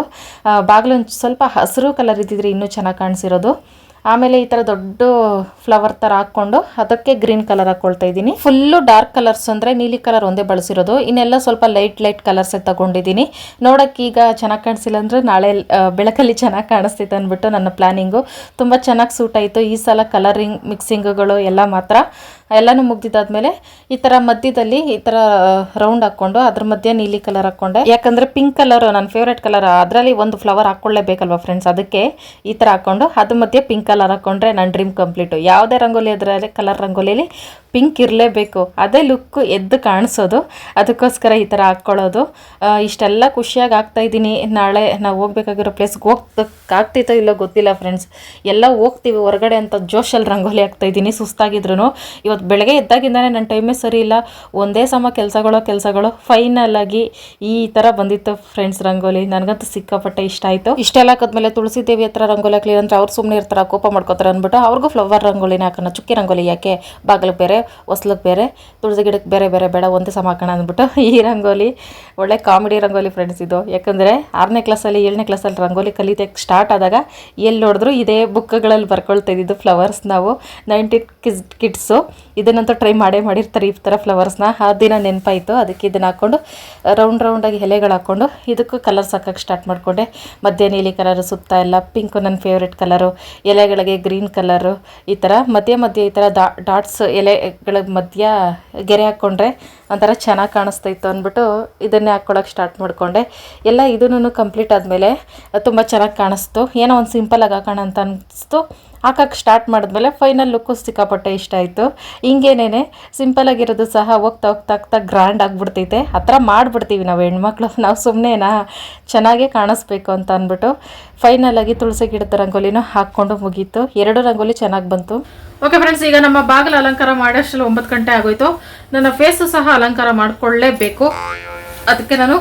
ಬಾಗಿಲು ಸ್ವಲ್ಪ ಹಸಿರು ಕಲರ್ ಇದ್ದಿದ್ರೆ ಇನ್ನೂ ಚೆನ್ನಾಗಿ ಕಾಣಿಸಿರೋದು. ಆಮೇಲೆ ಈ ಥರ ದೊಡ್ಡ ಫ್ಲವರ್ ಥರ ಹಾಕ್ಕೊಂಡು ಅದಕ್ಕೆ ಗ್ರೀನ್ ಕಲರ್ ಹಾಕ್ಕೊಳ್ತಾ ಇದ್ದೀನಿ. ಫುಲ್ಲು ಡಾರ್ಕ್ ಕಲರ್ಸ್ ಅಂದರೆ ನೀಲಿ ಕಲರ್ ಒಂದೇ ಬಳಸಿರೋದು. ಇನ್ನೆಲ್ಲ ಸ್ವಲ್ಪ ಲೈಟ್ ಲೈಟ್ ಕಲರ್ಸೇ ತಗೊಂಡಿದ್ದೀನಿ. ನೋಡೋಕ್ಕೆ ಈಗ ಚೆನ್ನಾಗಿ ಕಾಣಿಸಿಲ್ಲ ಅಂದರೆ ನಾಳೆ ಬೆಳಕಲ್ಲಿ ಚೆನ್ನಾಗಿ ಕಾಣಿಸ್ತಿತ್ತು ಅಂದ್ಬಿಟ್ಟು ನನ್ನ ಪ್ಲ್ಯಾನಿಂಗು ತುಂಬ ಚೆನ್ನಾಗಿ ಸೂಟ್ ಆಯಿತು. ಈ ಸಲ ಕಲರಿಂಗ್ ಮಿಕ್ಸಿಂಗ್ಗಳು ಎಲ್ಲ ಮಾತ್ರ. ಎಲ್ಲನೂ ಮುಗ್ದಿದ್ದಾದ್ಮೇಲೆ ಈ ಥರ ಮಧ್ಯದಲ್ಲಿ ಈ ಥರ ರೌಂಡ್ ಹಾಕ್ಕೊಂಡು ಅದ್ರ ಮಧ್ಯೆ ನೀಲಿ ಕಲರ್ ಹಾಕ್ಕೊಂಡೆ. ಯಾಕಂದರೆ ಪಿಂಕ್ ಕಲರ್ ನನ್ನ ಫೇವ್ರೇಟ್ ಕಲರ್ ಅದರಲ್ಲಿ ಒಂದು ಫ್ಲವರ್ ಹಾಕ್ಕೊಳ್ಳೇಬೇಕಲ್ವ ಫ್ರೆಂಡ್ಸ್ ಅದಕ್ಕೆ ಈ ಥರ ಹಾಕ್ಕೊಂಡು ಅದ್ರ ಮಧ್ಯೆ ಪಿಂಕ್ ಕಲರ್ ಹಾಕ್ಕೊಂಡ್ರೆ ನನ್ನ ಡ್ರೀಮ್ ಕಂಪ್ಲೀಟು ಯಾವುದೇ ರಂಗೋಲಿ ಅದರಲ್ಲಿ ಕಲರ್ ರಂಗೋಲಿಲಿ ಪಿಂಕ್ ಇರಲೇಬೇಕು. ಅದೇ ಲುಕ್ಕು ಎದ್ದು ಕಾಣಿಸೋದು. ಅದಕ್ಕೋಸ್ಕರ ಈ ಥರ ಹಾಕ್ಕೊಳ್ಳೋದು ಇಷ್ಟೆಲ್ಲ ಖುಷಿಯಾಗಿ ಆಗ್ತಾ ಇದ್ದೀನಿ. ನಾಳೆ ನಾವು ಹೋಗ್ಬೇಕಾಗಿರೋ ಪ್ಲೇಸ್ಗೆ ಹೋಗ್ತಕ್ಕಾಗ್ತೈತೋ ಇಲ್ಲೋ ಗೊತ್ತಿಲ್ಲ ಫ್ರೆಂಡ್ಸ್ ಎಲ್ಲ ಹೋಗ್ತೀವಿ. ಹೊರಗಡೆ ಅಂತ ಜೋಶಲ್ಲಿ ರಂಗೋಲಿ ಹಾಕ್ತಾ ಇದ್ದೀನಿ. ಸುಸ್ತಾಗಿದ್ರು ಇವತ್ತು ಬೆಳಗ್ಗೆ ಎದ್ದಾಗಿದ್ದಾನೆ ನನ್ನ ಟೈಮೇ ಸರಿ ಇಲ್ಲ. ಒಂದೇ ಸಮ ಕೆಲಸಗಳು ಕೆಲಸಗಳು ಫೈನಲ್ ಆಗಿ ಈ ಥರ ಬಂದಿತ್ತು ಫ್ರೆಂಡ್ಸ್ ರಂಗೋಲಿ. ನನಗಂತೂ ಸಿಕ್ಕಾಪಟ್ಟೆ ಇಷ್ಟ ಆಯಿತು. ಇಷ್ಟೆಲ್ಲ ಹಾಕಿದ್ಮೇಲೆ ತುಳಸಿ ದೇವಿ ಹತ್ರ ರಂಗೋಲಿ ಹಾಕ್ಲಿ ಅಂದ್ರೆ ಅವ್ರು ಸುಮ್ಮನೆ ಇರ್ತಾರೆ. ಕೋಪ ಮಾಡ್ಕೋತಾರೆ ಅಂದ್ಬಿಟ್ಟು ಅವ್ರಿಗೂ ಫ್ಲವರ್ ರಂಗೋಲಿ ಹಾಕೋಣ, ಚುಕ್ಕಿ ರಂಗೋಲಿ ಯಾಕೆ? ಬಾಗಿಲಿಗೆ ಬೇರೆ, ಹೊಸ್ಲಿಗೆ ಬೇರೆ, ತುಳಸಿ ಗಿಡಕ್ಕೆ ಬೇರೆ ಬೇರೆ ಬೇಡ, ಒಂದೇ ಸಮ ಹಾಕೋಣ ಅಂದ್ಬಿಟ್ಟು ಈ ರಂಗೋಲಿ, ಒಳ್ಳೆ ಕಾಮಿಡಿ ರಂಗೋಲಿ ಫ್ರೆಂಡ್ಸ್ ಇದು. ಯಾಕಂದರೆ ಆರನೇ ಕ್ಲಾಸಲ್ಲಿ ಏಳನೇ ಕ್ಲಾಸಲ್ಲಿ ರಂಗೋಲಿ ಕಲಿತಕ್ಕೆ ಸ್ಟಾರ್ಟ್ ಆದಾಗ ಎಲ್ಲಿ ನೋಡಿದ್ರು ಇದೇ ಬುಕ್ಗಳಲ್ಲಿ ಬರ್ಕೊಳ್ತಾ ಇದ್ದಿದ್ದು ಫ್ಲವರ್ಸ್ ನಾವು ನೈಂಟಿ ಕಿಸ್ ಕಿಡ್ಸು ಇದನ್ನಂತೂ ಟ್ರೈ ಮಾಡೇ ಮಾಡಿರ್ತಾರೆ ಈ ಥರ ಫ್ಲವರ್ಸ್ನ ಆ ದಿನ ನೆನಪಾಯಿತು. ಅದಕ್ಕೆ ಇದನ್ನು ಹಾಕ್ಕೊಂಡು ರೌಂಡ್ ರೌಂಡಾಗಿ ಎಲೆಗಳು ಹಾಕ್ಕೊಂಡು ಇದಕ್ಕೂ ಕಲರ್ಸ್ ಹಾಕೋಕ್ಕೆ ಸ್ಟಾರ್ಟ್ ಮಾಡಿಕೊಂಡೆ. ಮಧ್ಯ ನೀಲಿ ಕಲರ್ ಸುತ್ತ ಎಲ್ಲ ಪಿಂಕು ನನ್ನ ಫೇವ್ರೆಟ್ ಕಲರು ಎಲೆಗಳಿಗೆ ಗ್ರೀನ್ ಕಲರು ಈ ಥರ ಮಧ್ಯ ಮಧ್ಯ ಈ ಥರ ಡಾಟ್ಸ್ ಎಲೆಗಳ ಮಧ್ಯ ಗೆರೆ ಹಾಕ್ಕೊಂಡ್ರೆ ಒಂಥರ ಚೆನ್ನಾಗಿ ಕಾಣಿಸ್ತಾ ಇತ್ತು ಅಂದ್ಬಿಟ್ಟು ಇದನ್ನೇ ಹಾಕ್ಕೊಳ್ಳೋಕೆ ಸ್ಟಾರ್ಟ್ ಮಾಡಿಕೊಂಡೆ. ಎಲ್ಲ ಇದನ್ನು ಕಂಪ್ಲೀಟ್ ಆದಮೇಲೆ ತುಂಬ ಚೆನ್ನಾಗಿ ಕಾಣಿಸ್ತು. ಏನೋ ಒಂದು ಸಿಂಪಲಾಗಿ ಹಾಕೋಣ ಅಂತ ಅನ್ನಿಸ್ತು ಹಾಕಕ್ಕೆ ಸ್ಟಾರ್ಟ್ ಮಾಡಿದ್ಮೇಲೆ ಫೈನಲ್ ಲುಕ್ಕು ಸಿಕ್ಕಾಪಟ್ಟೆ ಇಷ್ಟ ಆಯಿತು. ಹಿಂಗೇನೇನೆ ಸಿಂಪಲಾಗಿರೋದು ಸಹ ಹೋಗ್ತಾ ಹೋಗ್ತಾ ಹೋಗ್ತಾ ಗ್ರ್ಯಾಂಡ್ ಆಗಿಬಿಡ್ತೈತೆ. ಆ ಥರ ಮಾಡಿಬಿಡ್ತೀವಿ ನಾವು ಹೆಣ್ಮಕ್ಳು. ನಾವು ಸುಮ್ಮನೆನಾ ಚೆನ್ನಾಗೇ ಕಾಣಿಸ್ಬೇಕು ಅಂತ ಅಂದ್ಬಿಟ್ಟು ಫೈನಲಾಗಿ ತುಳಸಿ ಗಿಡದ ರಂಗೋಲಿನೂ ಹಾಕ್ಕೊಂಡು ಮುಗೀತು. ಎರಡು ರಂಗೋಲಿ ಚೆನ್ನಾಗಿ ಬಂತು. ಓಕೆ ಫ್ರೆಂಡ್ಸ್ ಈಗ ನಮ್ಮ ಬಾಗಿಲು ಅಲಂಕಾರ ಮಾಡೋಷ್ಟರಲ್ಲಿ ಒಂಬತ್ತು ಗಂಟೆ ಆಗೋಯ್ತು. ನನ್ನ ಫೇಸು ಸಹ ಅಲಂಕಾರ ಮಾಡಿಕೊಳ್ಳೇಬೇಕು. ಅದಕ್ಕೆ ನಾನು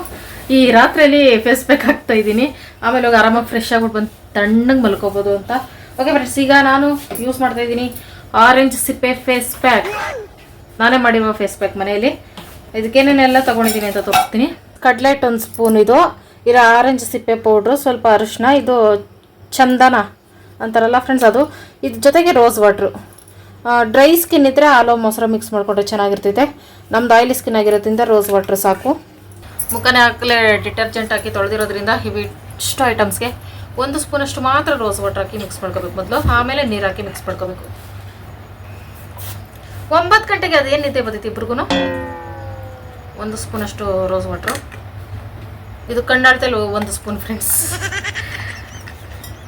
ಈ ರಾತ್ರಿಯಲ್ಲಿ ಫೇಸ್ ಪ್ಯಾಕ್ ಹಾಕ್ತಾ ಇದ್ದೀನಿ. ಆಮೇಲೆ ಹೋಗಿ ಆರಾಮಾಗಿ ಫ್ರೆಶ್ ಆಗ್ಬಿಟ್ಟು ಬಂದು ತಣ್ಣಗೆ ಮಲ್ಕೋಬೋದು ಅಂತ. ಓಕೆ ಫ್ರೆಂಡ್ಸ್ ಈಗ ನಾನು ಯೂಸ್ ಮಾಡ್ತಾ ಇದ್ದೀನಿ ಆರೆಂಜ್ ಸಿಪ್ಪೆ ಫೇಸ್ ಪ್ಯಾಕ್ ನಾನೇ ಮಾಡಿರುವ ಫೇಸ್ ಪ್ಯಾಕ್ ಮನೆಯಲ್ಲಿ. ಇದಕ್ಕೇನೇನೆಲ್ಲ ತೊಗೊಂಡಿದ್ದೀನಿ ಅಂತ ತೋರಿಸ್ತೀನಿ. ಕಡ್ಲೆಟ್ ಒಂದು ಸ್ಪೂನ್ ಇದು. ಇರೋ ಆರೆಂಜ್ ಸಿಪ್ಪೆ ಪೌಡ್ರು ಸ್ವಲ್ಪ ಅರಿಶಿನ ಇದು ಚಂದನ ಅಂತಾರಲ್ಲ ಫ್ರೆಂಡ್ಸ್ ಅದು. ಇದ್ರ ಜೊತೆಗೆ ರೋಸ್ ವಾಟ್ರು ಡ್ರೈ ಸ್ಕಿನ್ ಇದ್ದರೆ ಹಾಲು ಮೊಸರು ಮಿಕ್ಸ್ ಮಾಡಿಕೊಂಡ್ರೆ ಚೆನ್ನಾಗಿರ್ತೈತೆ. ನಮ್ದು ಆಯಿಲಿ ಸ್ಕಿನ್ ಆಗಿರೋದ್ರಿಂದ ರೋಸ್ ವಾಟ್ರ್ ಸಾಕು. ಮುಖನೇ ಹಾಕಲೇ ಡಿಟರ್ಜೆಂಟ್ ಹಾಕಿ ತೊಳೆದಿರೋದ್ರಿಂದ ಇವಿಷ್ಟು ಐಟಮ್ಸ್ಗೆ ಒಂದು ಸ್ಪೂನಷ್ಟು ಮಾತ್ರ ರೋಸ್ ವಾಟರ್ ಹಾಕಿ ಮಿಕ್ಸ್ ಮಾಡ್ಕೋಬೇಕು ಮೊದಲು, ಆಮೇಲೆ ನೀರು ಹಾಕಿ ಮಿಕ್ಸ್ ಮಾಡ್ಕೋಬೇಕು. ಒಂಬತ್ತು ಗಂಟೆಗೆ ಅದು ಏನು ನಿದ್ದೆ ಬಂದಿತ್ತು ಇಬ್ರಿಗೂ ಒಂದು ಸ್ಪೂನಷ್ಟು ರೋಸ್ ವಾಟ್ರು ಇದು ಕಂಡಾಳ್ತಲ್ಲಿ ಒಂದು ಸ್ಪೂನ್ ಫ್ರೆಂಡ್ಸ್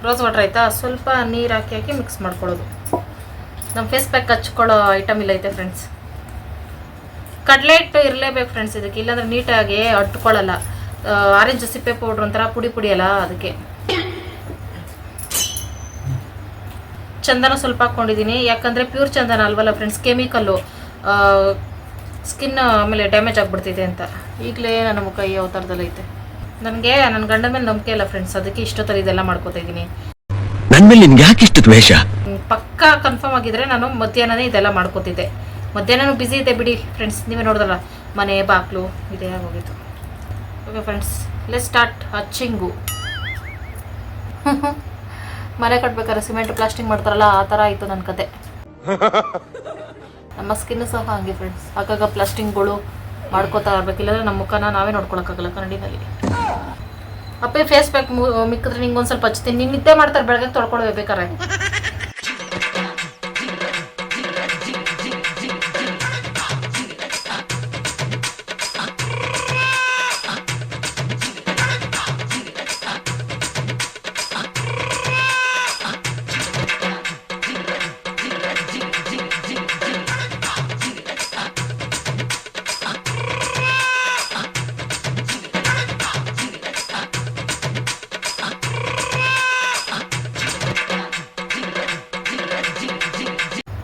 ರೋಸ್ ವಾಟ್ರ್ ಆಯಿತಾ? ಸ್ವಲ್ಪ ನೀರು ಹಾಕಿ ಹಾಕಿ ಮಿಕ್ಸ್ ಮಾಡ್ಕೊಳ್ಳೋದು. ನಮ್ಮ ಫೇಸ್ ಪ್ಯಾಕ್ ಹಚ್ಕೊಳ್ಳೋ ಐಟಮ್ ಇಲ್ಲ ಐತೆ ಫ್ರೆಂಡ್ಸ್ ಕಡಲೆ ಹಿಟ್ಟು ಇರಲೇಬೇಕು ಫ್ರೆಂಡ್ಸ್ ಇದಕ್ಕೆ. ಇಲ್ಲಾಂದ್ರೆ ನೀಟಾಗಿ ಅಟ್ಕೊಳ್ಳಲ್ಲ. ಆರೆಂಜ್ ಸಿಪ್ಪೆ ಪೌಡ್ರ್ ಒಂಥರ ಪುಡಿ ಪುಡಿಯಲ್ಲ ಅದಕ್ಕೆ. ಚಂದನ ಸ್ವಲ್ಪ ಹಾಕ್ಕೊಂಡಿದ್ದೀನಿ ಯಾಕಂದರೆ ಪ್ಯೂರ್ ಚಂದನ ಅಲ್ವಲ್ಲ ಫ್ರೆಂಡ್ಸ್ ಕೆಮಿಕಲ್ಲು ಸ್ಕಿನ್ ಆಮೇಲೆ ಡ್ಯಾಮೇಜ್ ಆಗಿಬಿಡ್ತಿದೆ ಅಂತ. ಈಗಲೇ ನನ್ನ ಮುಖ ಈ ಅವತಾರದಲ್ಲಿ ಐತೆ. ನನಗೆ ನನ್ನ ಗಂಡ ಮೇಲೆ ನಂಬಿಕೆ ಇಲ್ಲ ಫ್ರೆಂಡ್ಸ್ ಅದಕ್ಕೆ ಇಷ್ಟೊತ್ತರ ಇದೆಲ್ಲ ಮಾಡ್ಕೋತಾ ಇದ್ದೀನಿ. ನನ್ನ ಮೇಲೆ ನಿನ್ಗೆ ಯಾಕೆ ಇಷ್ಟು ದ್ವೇಷ? ಪಕ್ಕಾ ಕನ್ಫರ್ಮ್ ಆಗಿದ್ರೆ ನಾನು ಮಧ್ಯಾಹ್ನನೇ ಇದೆಲ್ಲ ಮಾಡ್ಕೋತಿದ್ದೆ. ಮಧ್ಯಾಹ್ನನೂ ಬ್ಯುಸಿ ಇದೆ ಬಿಡಿ ಫ್ರೆಂಡ್ಸ್ ನೀವೇ ನೋಡಿದಲ್ಲ ಮನೆ ಬಾಕ್ಲು ಇದೆ ಆಗೋಗಿತ್ತು. Okay friends let start ಹಚ್ಚಿಂಗು. ಮನೆ ಕಟ್ಬೇಕಾದ್ರೆ ಸಿಮೆಂಟ್ ಪ್ಲಾಸ್ಟಿಂಗ್ ಮಾಡ್ತಾರಲ್ಲ ಆ ಥರ ಆಯಿತು ನನ್ನ ಕತೆ. ನಮ್ಮ ಸ್ಕಿನ್ ಸಹ ಹಂಗೆ ಫ್ರೆಂಡ್ಸ್ ಆಗಾಗ ಪ್ಲಾಸ್ಟಿಂಗ್ಗಳು ಮಾಡ್ಕೋತಾ ಇರ್ಬೇಕು ಇಲ್ಲಾಂದ್ರೆ ನಮ್ಮ ಮುಖನ ನಾವೇ ನೋಡ್ಕೊಳಕ್ಕಾಗಲ್ಲ ಕನ್ನಡಿನಲ್ಲಿ. ಅಪ್ಪೇ ಫೇಸ್ ಪ್ಯಾಕ್ ಮಿಕ್ಕಿದ್ರೆ ನಿಂಗೆ ಒಂದು ಸ್ವಲ್ಪ ಹಚ್ತೀನಿ. ನೀನು ನಿದ್ದೆ ಮಾಡ್ತಾರೆ ಬೆಳಗ್ಗೆ ತೊಳ್ಕೊಳ್ಬೇಕು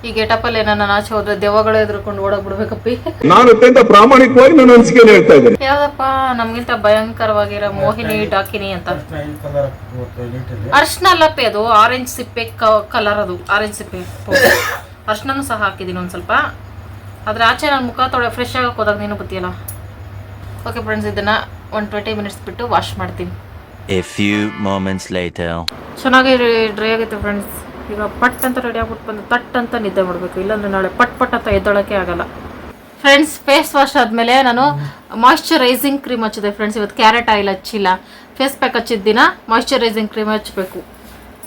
ಈ ಗೇಟಪ್ಪಲ್ಲಿ ನನ್ನ ಆಚೆ ಹೋದ್ರೆ ದೆವ್ವಗಳು ಓಡಕ್ ಬಿಡ್ಬೇಕಪ್ಪಿ. ನಾನು ಅತ್ಯಂತ ಪ್ರಾಮಾಣಿಕವಾಗಿ ನನ್ನ ಅನಿಸಿಕೆ ಹೇಳ್ತಾ ಇದ್ದೇನೆ. ಯಾವ್ದಪ್ಪ? ನಮ್ಗಿಂತ ಭಯಂಕರವಾಗಿರೋ ಮೋಹಿನಿ ಡಾಕಿನಿ ಅಂತ. ಅರ್ಶನ ಅಲ್ಲಪ್ಪಿ ಅದು ಆರೆಂಜ್ ಸಿಪ್ಪೆ ಕಲರ್ ಅದು ಆರೆಂಜ್ ಸಿಪ್ಪೆ. ಅರ್ಶನೂ ಸಹ ಹಾಕಿದ್ದೀನಿ ಒಂದು ಸ್ವಲ್ಪ. ಆದ್ರೆ ಆಚೆ ನನ್ನ ಮುಖ ತೊಳೆ ಫ್ರೆಶ್ ಆಗಕ್ಕೆ ಹೋದಾಗ ನೀನು ಗೊತ್ತಿಲ್ಲ ಓಕೆ ಫ್ರೆಂಡ್ಸ್ ಇದನ್ನ ಒಂದು ಟ್ವೆಂಟಿ ಮಿನಿಟ್ಸ್ ಬಿಟ್ಟು ವಾಶ್ ಮಾಡ್ತೀನಿ. A few moments later. ಚೆನ್ನಾಗಿ ಡ್ರೈ ಆಗುತ್ತೆ ಫ್ರೆಂಡ್ಸ್ ಈಗ ಪಟ್ ಅಂತ ರೆಡಿ ಆಗ್ಬಿಟ್ಟು ಬಂದು ತಟ್ ಅಂತ ನಿದ್ದೆ ಮಾಡಬೇಕು. ಇಲ್ಲಾಂದ್ರೆ ನಾಳೆ ಪಟ್ ಪಟ್ ಅಂತ ಎದ್ದೊಳಕ್ಕೆ ಆಗಲ್ಲ. ಫ್ರೆಂಡ್ಸ್ ಫೇಸ್ ವಾಶ್ ಆದಮೇಲೆ ನಾನು ಮಾಯ್ಶ್ಚರೈಸಿಂಗ್ ಕ್ರೀಮ್ ಹಚ್ಚಿದೆ ಫ್ರೆಂಡ್ಸ್ ಇವತ್ತು ಕ್ಯಾರೆಟ್ ಆಯಿಲ್ ಹಚ್ಚಿಲ್ಲ. ಫೇಸ್ ಪ್ಯಾಕ್ ಹಚ್ಚಿದ ದಿನ ಮಾಯ್ಶ್ಚರೈಸಿಂಗ್ ಕ್ರೀಮ್ ಹಚ್ಚಬೇಕು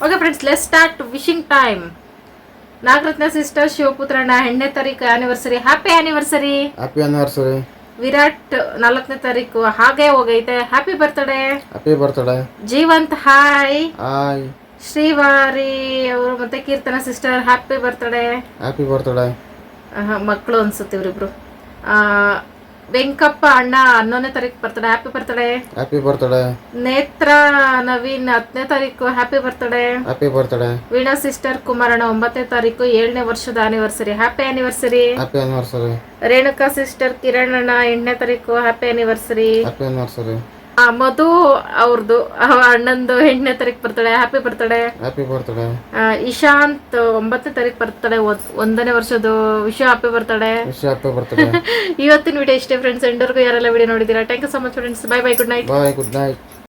okay friends let's start wishing time Nagaratna sister ಶಿವಪುತ್ರಣ್ಣ ಹೆಣ್ಣೆ ತಾರೀಕು anniversary happy anniversary happy anniversary Virat ನಾಲ್ಕನೇ ತಾರೀಕು ಹಾಗೆ ಹೋಗೈತೆ. Happy birthday happy birthday Jeevanth hi hi Shrivari ಅವರು ಮತ್ತೆ Keertana sister happy birthday happy birthday ಮಕ್ಕಳು ಅನ್ಸುತ್ತೆ ಇವರಿಬ್ರು. ಆ, ವೆಂಕಪ್ಪ ಅಣ್ಣ ಹನ್ನೊಂದನೇ ತಾರೀಕು birthday happy birthday happy birthday Netra Naveen ಹತ್ತನೇ ತಾರೀಕು happy birthday happy birthday Veena sister ಕುಮಾರಣ್ಣ ಒಂಬತ್ತನೇ ತಾರೀಕು ಏಳನೇ ವರ್ಷದ anniversary happy anniversary happy anniversary Renuka sister Kiran ಅಣ್ಣ ಎಂಟನೇ ತಾರೀಕು happy anniversary happy anniversary Madhu ಅವ್ರದ್ದು ಅಣ್ಣಂದು ಎಂಟನೇ ತಾರೀಕು birthday happy birthday happy birthday Ishant ಒಂಬತ್ತನೇ ತಾರೀಕು ಬರ್ತಾಳೆ ಒಂದನೇ ವರ್ಷದ ವಿಷಯ happy birthday wish happy birthday ಇವತ್ತಿನ ವಿಡಿಯೋ ಇಷ್ಟೇ ಫ್ರೆಂಡ್ಸ್ ಎಂಡರ್ಗೂ ಯಾರೆಲ್ಲ ವಿಡಿಯೋ ನೋಡಿದ್ದೀರಾ? Thank you so much friends bye bye good night bye good night